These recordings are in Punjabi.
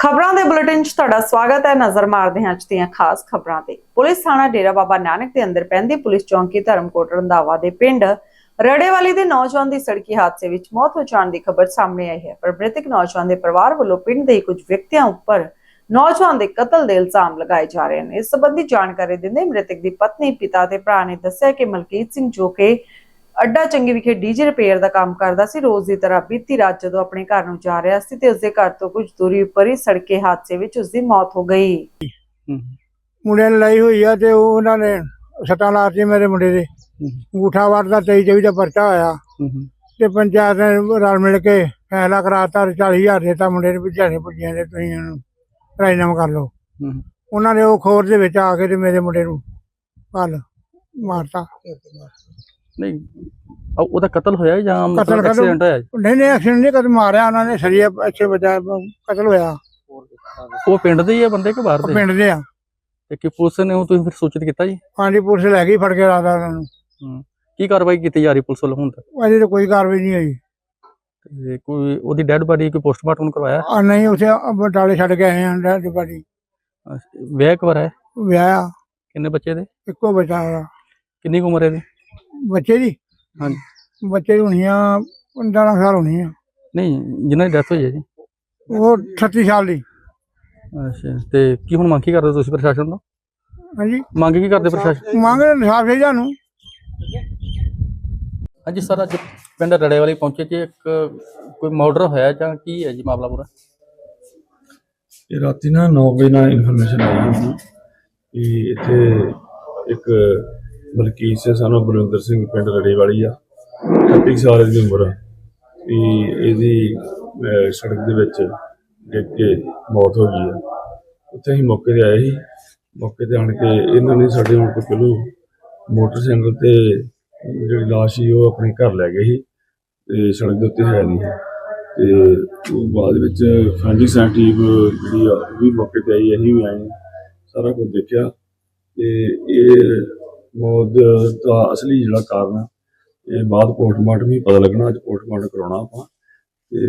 ਖਬਰਾਂ ਦੇ ਬੁਲੇਟਿਨ 'ਚ ਤੁਹਾਡਾ ਸਵਾਗਤ ਹੈ। ਨਜ਼ਰ ਮਾਰਦੇ ਹਾਂ ਅੱਜ ਦੀਆਂ ਖਾਸ ਖਬਰਾਂ ਤੇ। ਪੁਲਿਸ ਥਾਣਾ ਡੇਰਾ ਬਾਬਾ ਨਾਨਕ ਦੇ ਅੰਦਰ ਪੈਂਦੀ ਪੁਲਿਸ ਚੌਂਕੀ ਧਰਮਕੋਟ ਰੰਧਾਵਾ ਦੇ ਪਿੰਡ ਰੜੇਵਾਲੀ ਦੇ ਨੌਜਵਾਨ ਦੀ ਸੜਕੀ ਹਾਦਸੇ ਵਿੱਚ ਮੌਤ ਹੋ ਜਾਣ ਦੀ ਖਬਰ ਸਾਹਮਣੇ ਆਈ ਹੈ। ਪਰ ਮ੍ਰਿਤਕ ਨੌਜਵਾਨ ਦੇ ਪਰਿਵਾਰ ਵੱਲੋਂ ਪਿੰਡ ਦੇ ਕੁਝ ਵਿਅਕਤੀਆਂ ਉੱਪਰ ਨੌਜਵਾਨ ਦੇ ਕਤਲ ਦੇ ਇਲਜ਼ਾਮ ਲਗਾਏ ਜਾ ਰਹੇ ਨੇ। ਇਸ ਸੰਬੰਧੀ ਜਾਣਕਾਰੀ ਦਿੰਦੇ ਮ੍ਰਿਤਕ ਦੀ ਪਤਨੀ, ਪਿਤਾ ਤੇ ਭਰਾ ਨੇ ਦੱਸਿਆ ਕਿ ਮਲਕੀਤ ਸਿੰਘ ਜੋ ਕਿ ਅੱਡਾ ਚੰਗੀ ਵਿਖੇ ਡੀਜੇ ਰਿਪੇਅਰ ਦਾ ਕੰਮ ਕਰਦਾ ਸੀ। ਰੋਜ਼ ਦੀ ਤਰ੍ਹਾਂ ਬੀਤੀ ਰਾਤ ਜਦੋਂ ਆਪਣੇ ਘਰ ਨੂੰ ਜਾ ਰਿਹਾ ਸੀ ਤੇ ਉਸਦੇ ਘਰ ਤੋਂ ਕੁਝ ਦੂਰੀ ਉੱਪਰ ਹੀ ਸੜਕੇ ਹਾਦਸੇ ਵਿੱਚ ਉਸਦੀ ਮੌਤ ਹੋ ਗਈ। ਮੁੰਡੇ ਨੇ ਲਈ ਹੋਈ ਆ ਤੇ ਉਹ ਉਹਨਾਂ ਨੇ ਸੱਟਾਂ ਲਾਤੀ ਮੇਰੇ ਮੁੰਡੇ ਦੇ। ਅੰਗੂਠਾ ਵਾਰਦਾ 23 24 ਦਾ ਪਰਚਾ ਹੋਇਆ। ਤੇ ਪੰਚਾਇਤ ਨੇ ਰਲ ਮਿਲ ਕੇ ਫੈਸਲਾ ਕਰਾਤਾ 40000 ਦਿੱਤਾ ਮੁੰਡੇ ਨੂੰ ਦਿਹਾੜੀ ਪੁੱਜੀਆਂ ਦੇ ਤੁਸੀਂ ਇਹਨੂੰ ਰਾਜਨਾਮਾ ਕਰ ਲਓ। ਉਹਨਾਂ ਨੇ ਉਹ ਖੋਰ ਦੇ ਵਿੱਚ ਆ ਕੇ ਤੇ ਮੇਰੇ ਮੁੰਡੇ ਨੂੰ ਕੱਲ ਮਾਰਤਾ। ਨਹੀਂ। ਉਹ- ਉਹਦਾ ਕਤਲ ਹੋਇਆ ਜਾਂ ਕਤਲ- ਐਕਸੀਡੈਂਟ ਹੋਇਆ? ਨਹੀਂ ਨਹੀਂ ਐਕਸੀਡੈਂਟ ਨਹੀਂ ਕਦ ਮਾਰਿਆ ਉਹਨਾਂ ਨੇ ਸਰੀਆ ਅੱਛੇ ਬਚਾ ਕਤਲ ਹੋਇਆ। ਉਹ ਪਿੰਡ ਦੇ ਹੀ ਆ ਬੰਦੇ ਕਿ ਬਾਹਰ ਉਹ ਦੇ? ਪਿੰਡ ਦੇ ਆ। ਤੇ ਕੀ ਪੁਲਿਸ ਨੇ ਉਹ ਤੁਸੀਂ ਫਿਰ ਸੂਚਿਤ ਕੀਤਾ ਜੀ? ਹਾਂਜੀ ਪੁਲਿਸ ਲੈ ਗਈ ਫੜ ਕੇ ਰਾਦਾ ਉਹਨਾਂ ਨੂੰ। ਕੀ ਕਾਰਵਾਈ ਕੀਤੀ ਜਾ ਰਹੀ ਪੁਲਿਸ ਵੱਲੋਂ ਹੁਣ ਤੱਕ? ਅਜੇ ਤਾਂ ਕੋਈ ਕਾਰਵਾਈ ਨਹੀਂ ਹੋਈ। ਤੇ ਕੋਈ ਉਹਦੀ ਡੈੱਡ ਬਾਡੀ ਕੋਈ ਪੋਸਟਮਾਰਟਮ ਕਰਵਾਇਆ? ਆ ਨਹੀਂ ਉਥੇ ਬਟਾਲੇ ਛੱਡ ਕੇ ਆਏ ਆਂ ਡੈਡ ਬਾਡੀ ਅੱਛਾ, ਵਿਆਹ ਹੈ? ਵਿਆਹ ਕਿੰਨੇ ਬੱਚੇ ਦੇ? ਇੱਕੋ ਬੱਚਾ ਉਹਦਾ ਕਿੰਨੀ ਕੁ ਉਮਰ ਹੈ ਇਹਦੀ? ਬੱਚੇ ਦੀ ਹਾਂਜੀ। ਬੱਚੇ ਦੀ ਹੋਣੀ ਆ 15 ਸਾਲ ਹੋਣੀ ਆ। ਨਹੀਂ ਜਿਨ੍ਹਾਂ ਦੀ ਡੈਥ ਹੋਈ ਹੈ ਜੀ? ਉਹ 38 ਸਾਲ ਦੀ। ਅੱਛਾ ਤੇ ਕੀ ਹੁਣ ਮੰਗ ਕੀ ਕਰਦੇ ਤੁਸੀਂ ਪ੍ਰਸ਼ਾਸਨ ਤੋਂ? ਹਾਂਜੀ। ਮੰਗ ਕੀ ਕਰਦੇ ਪ੍ਰਸ਼ਾਸਨ? ਮੰਗ ਇਨਸਾਫ ਚਾਹੀਦਾ ਨੂੰ ਹਾਂਜੀ ਸਰ ਅੱਜ ਪਿੰਡ ਰੜੇਵਾਲੀ ਪਹੁੰਚੇ ਜੀ ਇੱਕ ਕੋਈ ਮਰਡਰ ਹੋਇਆ ਜਾਂ ਕੀ ਹੈ ਜੀ ਮਾਮਲਾ ਪੂਰਾ? ਇਹ ਰਾਤੀ ਨਾ 9 ਵਜੇ ਨਾਲ ਇਨਫੋਰਮੇਸ਼ਨ ਆਈ ਸੀ ਕਿ ਇੱਥੇ ਇੱਕ ਮਲਕੀਤ ਸਿੰਘ ਸਾਨੂੰ ਬਲਵਿੰਦਰ ਸਿੰਘ ਪਿੰਡ ਰੜੇਵਾਲੀ ਆ 38 ਸਾਲ ਦੀ ਉਮਰ ਆ। ਵੀ ਇਹਦੀ ਸੜਕ ਦੇ ਵਿੱਚ ਡਿੱਗ ਕੇ ਮੌਤ ਹੋ ਗਈ ਆ। ਉੱਥੇ ਅਸੀਂ ਮੌਕੇ ਤੇ ਆਏ ਸੀ। ਮੌਕੇ ਤੇ ਆਣ ਕੇ ਇਹਨਾਂ ਨੇ ਸਾਡੇ ਹੁਣ ਤੋਂ ਪਹਿਲੋਂ ਮੋਟਰਸਾਈਕਲ ਤੇ ਜਿਹੜੀ ਲਾਸ਼ ਸੀ ਉਹ ਆਪਣੇ ਘਰ ਲੈ ਗਏ ਸੀ ਤੇ ਸੜਕ ਦੇ ਉੱਤੇ ਹੈ ਨਹੀਂ। ਸੀ। ਤੇ ਉਹ ਬਾਅਦ ਵਿੱਚ ਫੈਂਡੀ ਸੈਂਟੀਵ ਜਿਹੜੀ ਆ, ਉਹ ਵੀ ਮੌਕੇ ਤੇ ਆਈ, ਅਸੀਂ ਵੀ ਆਏ, ਸਾਰਾ ਕੁਝ ਦੇਖਿਆ। ਤੇ ਇਹ ਮੌਤ ਦਾ ਅਸਲੀ ਜਿਹੜਾ ਕਾਰਨ ਆ, ਇਹ ਬਾਅਦ ਪੋਸਟਮਾਰਟਮ ਹੀ ਪਤਾ ਲੱਗਣਾ ਅੱਜ ਪੋਸਟਮਾਰਟਮ ਕਰਾਉਣਾ ਆਪਾਂ। ਤੇ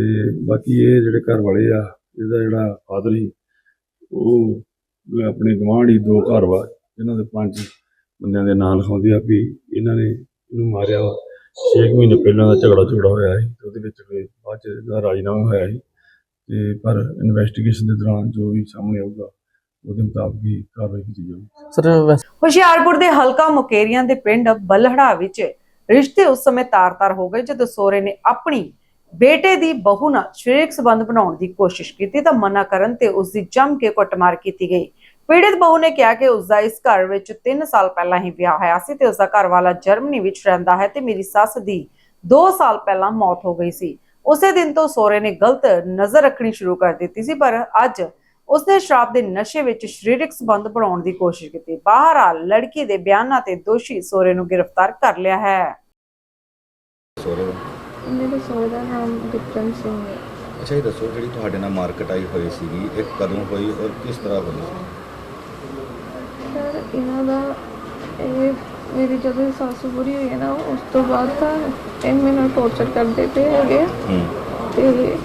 ਬਾਕੀ ਇਹ ਜਿਹੜੇ ਘਰ ਵਾਲੇ ਆ ਇਹਦਾ ਜਿਹੜਾ ਫਾਦਰ ਸੀ ਉਹ ਆਪਣੇ ਗਵਾਂਢੀ ਦੋ ਘਰ ਵਾ ਇਹਨਾਂ ਦੇ ਪੰਜ ਬੰਦਿਆਂ ਦੇ ਨਾਂ ਲਿਖਾਉਂਦੇ ਆ ਵੀ ਇਹਨਾਂ ਨੇ ਇਹਨੂੰ ਮਾਰਿਆ ਵਾ। 6 ਮਹੀਨੇ ਪਹਿਲਾਂ ਦਾ ਝਗੜਾ ਝਗੜਾ ਹੋਇਆ ਸੀ ਤੇ ਉਹਦੇ ਵਿੱਚ ਬਾਅਦ ਚ ਇਹਦਾ ਰਾਜੀਨਾਮਾ ਹੋਇਆ ਸੀ। ਤੇ ਪਰ ਇਨਵੈਸਟੀਗੇਸ਼ਨ ਦੇ ਦੌਰਾਨ ਜੋ ਵੀ ਸਾਹਮਣੇ ਆਊਗਾ ਉਹਦੇ ਮੁਤਾਬਕ ਹੀ ਕਾਰਵਾਈ ਕੀਤੀ ਜਾਊਗੀ। ਸਰ ਵੈਸੇ ਹੁਸ਼ਿਆਰਪੁਰ ਦੇ ਹਲਕਾ ਮੁਕੇਰੀਆਂ ਦੇ ਪਿੰਡ ਬਲਹੜਾ ਵਿੱਚ ਰਿਸ਼ਤੇ ਉਸ ਸਮੇਂ ਤਾਰ-ਤਾਰ ਹੋ ਗਏ ਜਦੋਂ ਸੋਰੇ ਨੇ ਆਪਣੀ ਬੇਟੇ ਦੀ ਬਹੂ ਨਾਲ ਸਰੀਰਕ ਸੰਬੰਧ ਬਣਾਉਣ ਦੀ ਕੋਸ਼ਿਸ਼ ਕੀਤੀ ਤਾਂ ਮਨਾ ਕਰਨ ਤੇ ਉਸ ਦੀ ਜੰਮ ਕੇ ਕੁੱਟਮਾਰ ਕੀਤੀ ਗਈ। ਪੀੜਿਤ ਬਹੂ ਨੇ ਕਿਹਾ ਕਿ ਉਸ ਦਾ ਇਸ ਘਰ ਵਿੱਚ 3 ਸਾਲ ਪਹਿਲਾਂ ਹੀ ਵਿਆਹ ਹੋਇਆ ਸੀ ਤੇ ਉਸ ਦਾ ਘਰ ਵਾਲਾ ਜਰਮਨੀ ਵਿੱਚ ਰਹਿੰਦਾ ਹੈ ਤੇ ਮੇਰੀ ਸੱਸ ਦੀ 2 ਸਾਲ ਪਹਿਲਾਂ ਮੌਤ ਹੋ ਗਈ ਸੀ। ਉਸੇ ਦਿਨ ਤੋਂ ਸੋਰੇ ਨੇ ਗਲਤ ਨਜ਼ਰ ਰੱਖਣੀ ਸ਼ੁਰੂ ਕਰ ਦਿੱਤੀ ਸੀ ਪਰ ਅੱਜ ਉਸਨੇ ਸ਼ਰਾਬ ਦੇ ਨਸ਼ੇ ਵਿੱਚ ਸਰੀਰਕ ਸੰਬੰਧ ਬਣਾਉਣ ਦੀ ਕੋਸ਼ਿਸ਼ ਕੀਤੀ। ਬਹਰਹਾਲ ਲੜਕੀ ਦੇ ਬਿਆਨਾਂ ਤੇ ਦੋਸ਼ੀ ਸੋਰੇ ਨੂੰ ਗ੍ਰਿਫਤਾਰ ਕਰ ਲਿਆ ਹੈ। ਮੇਰੇ ਸਹੁਰੇ ਦਾ ਨਾਮ ਵਿਕਰਮ ਸਿੰਘ ਹੈ। ਅੱਛਾ ਇਹ ਦੱਸੋ ਜਿਹੜੀ ਤੁਹਾਡੇ ਨਾਲ ਮਾਰਕੀਟ ਆਈ ਹੋਈ ਸੀਗੀ ਇਹ ਕਦੋਂ ਹੋਈ ਔਰ ਕਿਸ ਤਰ੍ਹਾਂ ਹੋਈ ਸਰ ਇਹਨਾਂ ਦਾ ਇਹ ਮੇਰੀ ਜਦੋਂ ਸੱਸ ਬੁਰੀ ਹੋਈ ਹੈ ਨਾ ਉਸ ਤੋਂ ਬਾਅਦ ਤਾਂ ਇਹ ਮੇਰੇ ਨਾਲ ਟੌਰਚਰ ਕਰਦੇ ਪਏ ਹੈਗੇ ਆ। ਹੂੰ। ਤੇ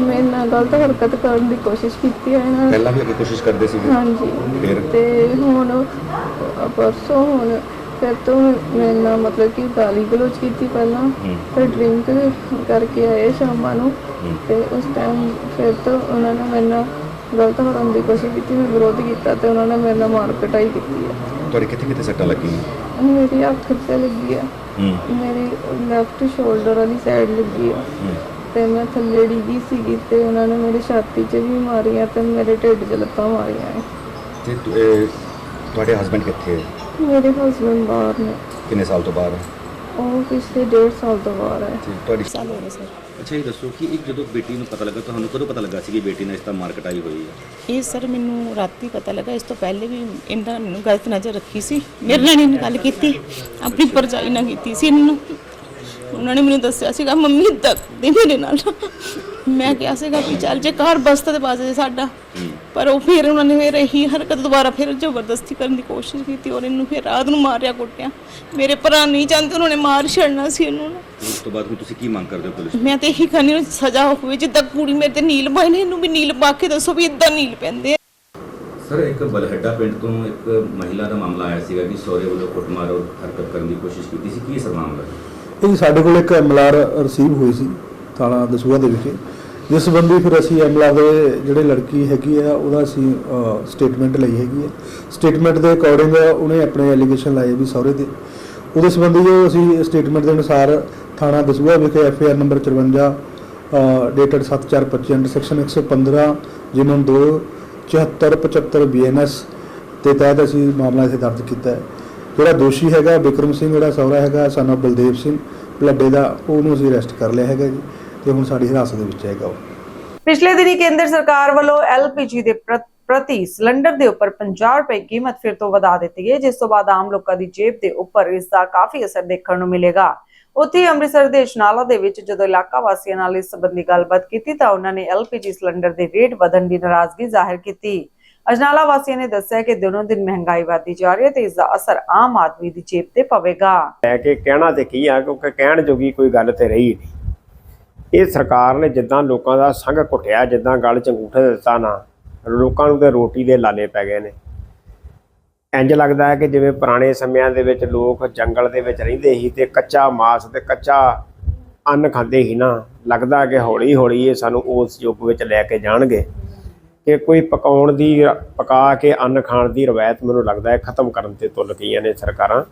ਮੇਰੇ ਨਾਲ ਗਲਤ ਹਰਕਤ ਕਰਨ ਦੀ ਕੋਸ਼ਿਸ਼ ਕੀਤੀ ਹੈ ਇਹਨਾਂ ਨੇ। ਪਹਿਲਾਂ ਵੀ ਅੱਗੇ ਕੋਸ਼ਿਸ਼ ਕਰਦੇ ਸੀਗੇ ਹਾਂਜੀ। ਫਿਰ? ਤੇ ਹੁਣ ਅ, ਪਰਸੋਂ ਹੁਣ ਫਿਰ ਤੋਂ ਮੇਰੇ ਨਾਲ ਮਤਲਬ ਕਿ ਗਾਲੀ ਗਲੋਚ ਕੀਤੀ ਪਹਿਲਾਂ। ਹੂੰ। ਫਿਰ ਡਰਿੰਕ ਕਰਕੇ ਆਏ ਸ਼ਾਮਾਂ ਨੂੰ। ਹੂੰ। ਤੇ ਉਸ ਟਾਈਮ ਫਿਰ ਤੋਂ ਉਹਨਾਂ ਨੇ ਮੇਰੇ ਨਾਲ ਗਲਤ ਕਰਨ ਦੀ ਕੋਸ਼ਿਸ਼ ਕੀਤੀ ਮੈਂ ਵਿਰੋਧ ਕੀਤਾ ਤੇ ਉਹਨਾਂ ਨੇ ਮੇਰੇ ਨਾਲ ਮਾਰ ਕੁਟਾਈ ਕੀਤੀ ਹੈ। ਤੁਹਾਡੇ ਕਿੱਥੇ ਕਿੱਥੇ ਸੱਟਾਂ ਲੱਗੀਆਂ? ਮੇਰੀ ਅੱਖ ਤੇ ਲੱਗੀ ਆ। ਹੂੰ। ਮੇਰੀ ਲੈਫਟ ਸ਼ੋਲਡਰ ਵਾਲੀ ਸਾਈਡ ਲੱਗੀ ਆ। ਹੂੰ। ਤੇ ਮੈਂ ਥੱਲੇ ਡਿੱਗੀ ਸੀਗੀ ਤੇ ਉਹਨਾਂ ਨੇ ਮੇਰੀ ਛਾਤੀ 'ਚ ਵੀ ਮਾਰੀਆਂ ਤੇ ਮੇਰੇ ਢਿੱਡ 'ਚ ਲੱਤਾਂ ਮਾਰੀਆਂ ਹੈ। ਤੇ ਤੁ- ਇਹ ਤੁਹਾਡੇ ਹਸਬੰਡ ਕਿੱਥੇ ਹੈ? ਮੇਰੇ ਹਸਬੰਡ ਬਾਹਰ ਨੇ। ਕਿੰਨੇ ਸਾਲ ਤੋਂ ਬਾਹਰ ਹੈ? ਉਹ ਪਿਛਲੇ ਡੇਢ ਸਾਲ ਤੋਂ ਬਾਹਰ ਹੈ। ਤੇ ਤੁਹਾਡੀ ਸਾਲ ਹੋ ਗਏ ਸਰ। ਅੱਛਾ ਇਹ ਦੱਸੋ ਕਿ ਇੱਕ ਜਦੋਂ ਬੇਟੀ ਨੂੰ ਪਤਾ ਲੱਗਾ ਤੁਹਾਨੂੰ ਕਦੋਂ ਪਤਾ ਲੱਗਾ ਸੀ ਕਿ ਬੇਟੀ ਨਾਲ ਇਸ ਤਰ੍ਹਾਂ ਮਾਰਕੀਟ ਆਈ ਹੋਈ ਹੈ? ਇਹ ਸਰ ਮੈਨੂੰ ਰਾਤੀ ਪਤਾ ਲੱਗਾ। ਇਸ ਤੋਂ ਪਹਿਲੇ ਵੀ ਇਹਨਾਂ ਨੇ ਮੈਨੂੰ ਗਲਤ ਨਜ਼ਰ ਰੱਖੀ ਸੀ। ਮੇਰੇ ਨਾਲ ਨਹੀਂ ਗੱਲ ਕੀਤੀ ਆਪਣੀ ਪਰਜਾਈ ਨਾਲ ਕੀਤੀ ਸੀ ਇਹਨੂੰ ਉਹਨਾਂ ਨੇ ਮੈਨੂੰ ਦੱਸਿਆ ਸੀਗਾ ਮੰਮੀ ਕਰਦੀ ਮੇਰੇ ਨਾਲ। ਮੈਂ ਕਿਹਾ ਸੀਗਾ ਵੀ ਚੱਲ ਜੇ ਘਰ ਬਸਤ ਦੇ ਪਾਸੇ ਸਾਡਾ। ਪਰ ਉਹ ਫਿਰ ਉਹਨਾਂ ਨੇ ਫਿਰ ਇਹੀ ਹਰਕਤ ਦੁਬਾਰਾ ਫਿਰ ਜ਼ਬਰਦਸਤੀ ਕਰਨ ਦੀ ਕੋਸ਼ਿਸ਼ ਕੀਤੀ ਔਰ ਇਹਨੂੰ ਫਿਰ ਰਾਤ ਨੂੰ ਮਾਰਿਆ ਕੁੱਟਿਆ। ਮੇਰੇ ਭਰਾ ਨਹੀਂ ਚਾਹੁੰਦੇ ਉਹਨਾਂ ਨੇ ਮਾਰ ਛੱਡਣਾ ਸੀ ਇਹਨੂੰ ਨਾ। ਉਸ ਤੋਂ ਬਾਅਦ ਹੁਣ ਤੁਸੀਂ ਕੀ ਮੰਗ ਕਰਦੇ ਹੋ ਪੁਲਿਸ ਤੋਂ? ਮੈਂ ਤੇ ਇਹੀ ਕਹਿੰਦੀ ਹਾਂ ਸਜ਼ਾ ਹੋਵੇ ਜਿੱਦਾਂ ਕੁੜੀ ਮੇਰੇ ਤੇ ਨੀਲ ਪਾਏ ਨੇ ਇਹਨੂੰ ਵੀ ਨੀਲ ਪਾ ਕੇ ਦੱਸੋ ਵੀ ਇਦਾਂ ਨੀਲ ਪੈਂਦੇ ਆ। ਸਰ ਇੱਕ ਬਲਹੱਡਾ ਪਿੰਡ ਤੋਂ ਇੱਕ ਮਹਿਲਾ ਦਾ ਮਾਮਲਾ ਆਇਆ ਸੀਗਾ ਕਿ ਸਹੁਰੇ ਵੱਲੋਂ ਕੁੱਟਮਾਰ ਔਰ ਹਰਕਤ ਕਰਨ ਦੀ ਕੋਸ਼ਿਸ਼ ਕੀਤੀ ਸੀ। ਕੀ ਸਰ ਮਾਮਲਾ? ਇਹ ਸਾਡੇ ਕੋਲ ਇੱਕ ਐਮਐਲਆਰ ਰਿਸੀਵ ਹੋਈ ਸੀ ਥਾਣਾ ਦਸੂਹਾ ਦੇ ਵਿਖੇ ਜਿਸ ਸੰਬੰਧੀ ਫਿਰ ਅਸੀਂ ਐਮਐਲਆਰ ਦੇ ਜਿਹੜੇ ਲੜਕੀ ਹੈਗੀ ਆ, ਉਹਦਾ ਅਸੀਂ ਸਟੇਟਮੈਂਟ ਲਈ ਹੈਗੀ ਹੈ ਸਟੇਟਮੈਂਟ ਦੇ ਅਕੋਰਡਿੰਗ ਉਹਨੇ ਆਪਣੇ ਐਲੀਗੇਸ਼ਨ ਲਾਏ ਵੀ ਸਹੁਰੇ ਦੇ ਉਹਦੇ ਸੰਬੰਧੀ ਜੋ ਅਸੀਂ ਸਟੇਟਮੈਂਟ ਦੇ ਅਨੁਸਾਰ ਥਾਣਾ ਦਸੂਹਾ ਵਿਖੇ FIR number 54 dated 7425 under section 115 ਜਿਮਨ 2 74 75 ਬੀਐਨਐਸ ਦੇ ਤਹਿਤ ਅਸੀਂ ਮਾਮਲਾ ਇੱਥੇ ਦਰਜ ਕੀਤਾ ਹੈ। ਜਿਹੜਾ ਦੋਸ਼ੀ ਹੈਗਾ, ਵਿਕਰਮ ਸਿੰਘ, ਜਿਹੜਾ ਸਹੁਰਾ ਹੈਗਾ son ਬਲਦੇਵ ਸਿੰਘ ਬਲੱਡੇ ਦਾ, ਉਹਨੂੰ ਅਸੀਂ ਅਰੈਸਟ ਕਰ ਲਿਆ ਹੈਗਾ ਜੀ, ਤੇ ਹੁਣ ਸਾਡੀ ਹਿਰਾਸਤ ਦੇ ਵਿੱਚ ਹੈਗਾ ਉਹ। ਪਿਛਲੇ ਦਿਨੀ ਕੇਂਦਰ ਸਰਕਾਰ ਵੱਲੋਂ ਐਲਪੀਜੀ ਦੇ ਪ੍ਰਤੀ ਸਿਲੰਡਰ ਦੇ ਉੱਪਰ 50 ਰੁਪਏ ਕੀਮਤ ਫਿਰ ਤੋਂ ਵਧਾ ਦਿੱਤੀ ਗਈ, ਜਿਸ ਤੋਂ ਬਾਅਦ ਆਮ ਲੋਕਾਂ ਦੀ ਜੇਬ ਦੇ ਉੱਪਰ ਇਸ ਦਾ ਕਾਫੀ ਅਸਰ ਦੇਖਣ ਨੂੰ ਮਿਲੇਗਾ। ਉੱਥੇ ਅੰਮ੍ਰਿਤਸਰ ਦੇ ਇਸ਼ਨਾਲਾ ਦੇ ਵਿੱਚ ਜਦੋਂ ਇਲਾਕਾ ਵਾਸੀਆਂ ਨਾਲ ਇਸ ਸੰਬੰਧੀ ਗੱਲਬਾਤ ਕੀਤੀ ਤਾਂ ਉਹਨਾਂ ਨੇ ਐਲਪੀਜੀ ਸਿਲੰਡਰ ਦੇ ਰੇਟ ਵਧਣ ਦੀ ਨਾਰਾਜ਼ਗੀ ਜ਼ਾਹਿਰ ਕੀਤੀ। ਅਜਨਾਲਾ ਵਾਸੀਆਂ ਨੇ ਦੱਸਿਆ ਕਿ ਦਿਨੋਂ ਦਿਨ ਮਹਿੰਗਾਈ ਵਧਦੀ ਜਾ ਰਹੀ ਹੈ ਤੇ ਇਸ ਦਾ ਅਸਰ ਆਮ ਆਦਮੀ ਦੀ ਜੇਬ ਤੇ ਪਵੇਗਾ। ਲੈ ਕੇ ਕਹਿਣਾ ਤੇ ਕੀ ਆ, ਕਿਉਂਕਿ ਕਹਿਣ ਜੋਗੀ ਕੋਈ ਗੱਲ ਤੇ ਰਹੀ ਨਹੀਂ। ਇਹ ਸਰਕਾਰ ਨੇ ਜਿੱਦਾਂ ਲੋਕਾਂ ਦਾ ਸੰਘ ਘੁੱਟਿਆ, ਜਿੱਦਾਂ ਗੱਲ ਚ ਅੰਗੂਠਾ ਦਿੱਤਾ ਨਾ, ਲੋਕਾਂ ਨੂੰ ਤੇ ਰੋਟੀ ਦੇ ਲਾਲੇ ਪੈ ਗਏ ਨੇ। ਇੰਜ ਲੱਗਦਾ ਹੈ ਕਿ ਜਿਵੇਂ ਪੁਰਾਣੇ ਸਮਿਆਂ ਦੇ ਵਿੱਚ ਲੋਕ ਜੰਗਲ ਦੇ ਵਿੱਚ ਰਹਿੰਦੇ ਸੀ ਤੇ ਕੱਚਾ ਮਾਸ ਤੇ ਕੱਚਾ ਅੰਨ ਖਾਂਦੇ ਸੀ ਨਾ, ਲੱਗਦਾ ਕਿ ਹੌਲੀ ਹੌਲੀ ਇਹ ਸਾਨੂੰ ਉਸ ਯੁੱਗ ਵਿੱਚ ਲੈ ਕੇ ਜਾਣਗੇ। ਕਿ ਕੋਈ ਪਕਾਉਣ ਦੀ, ਪਕਾ ਕੇ ਅੰਨ ਖਾਣ ਦੀ ਰਵਾਇਤ ਮੈਨੂੰ ਲੱਗਦਾ ਹੈ ਖਤਮ ਕਰਨ ਤੇ ਤੁਲ ਗਈਆਂ ਨੇ ਸਰਕਾਰਾਂ।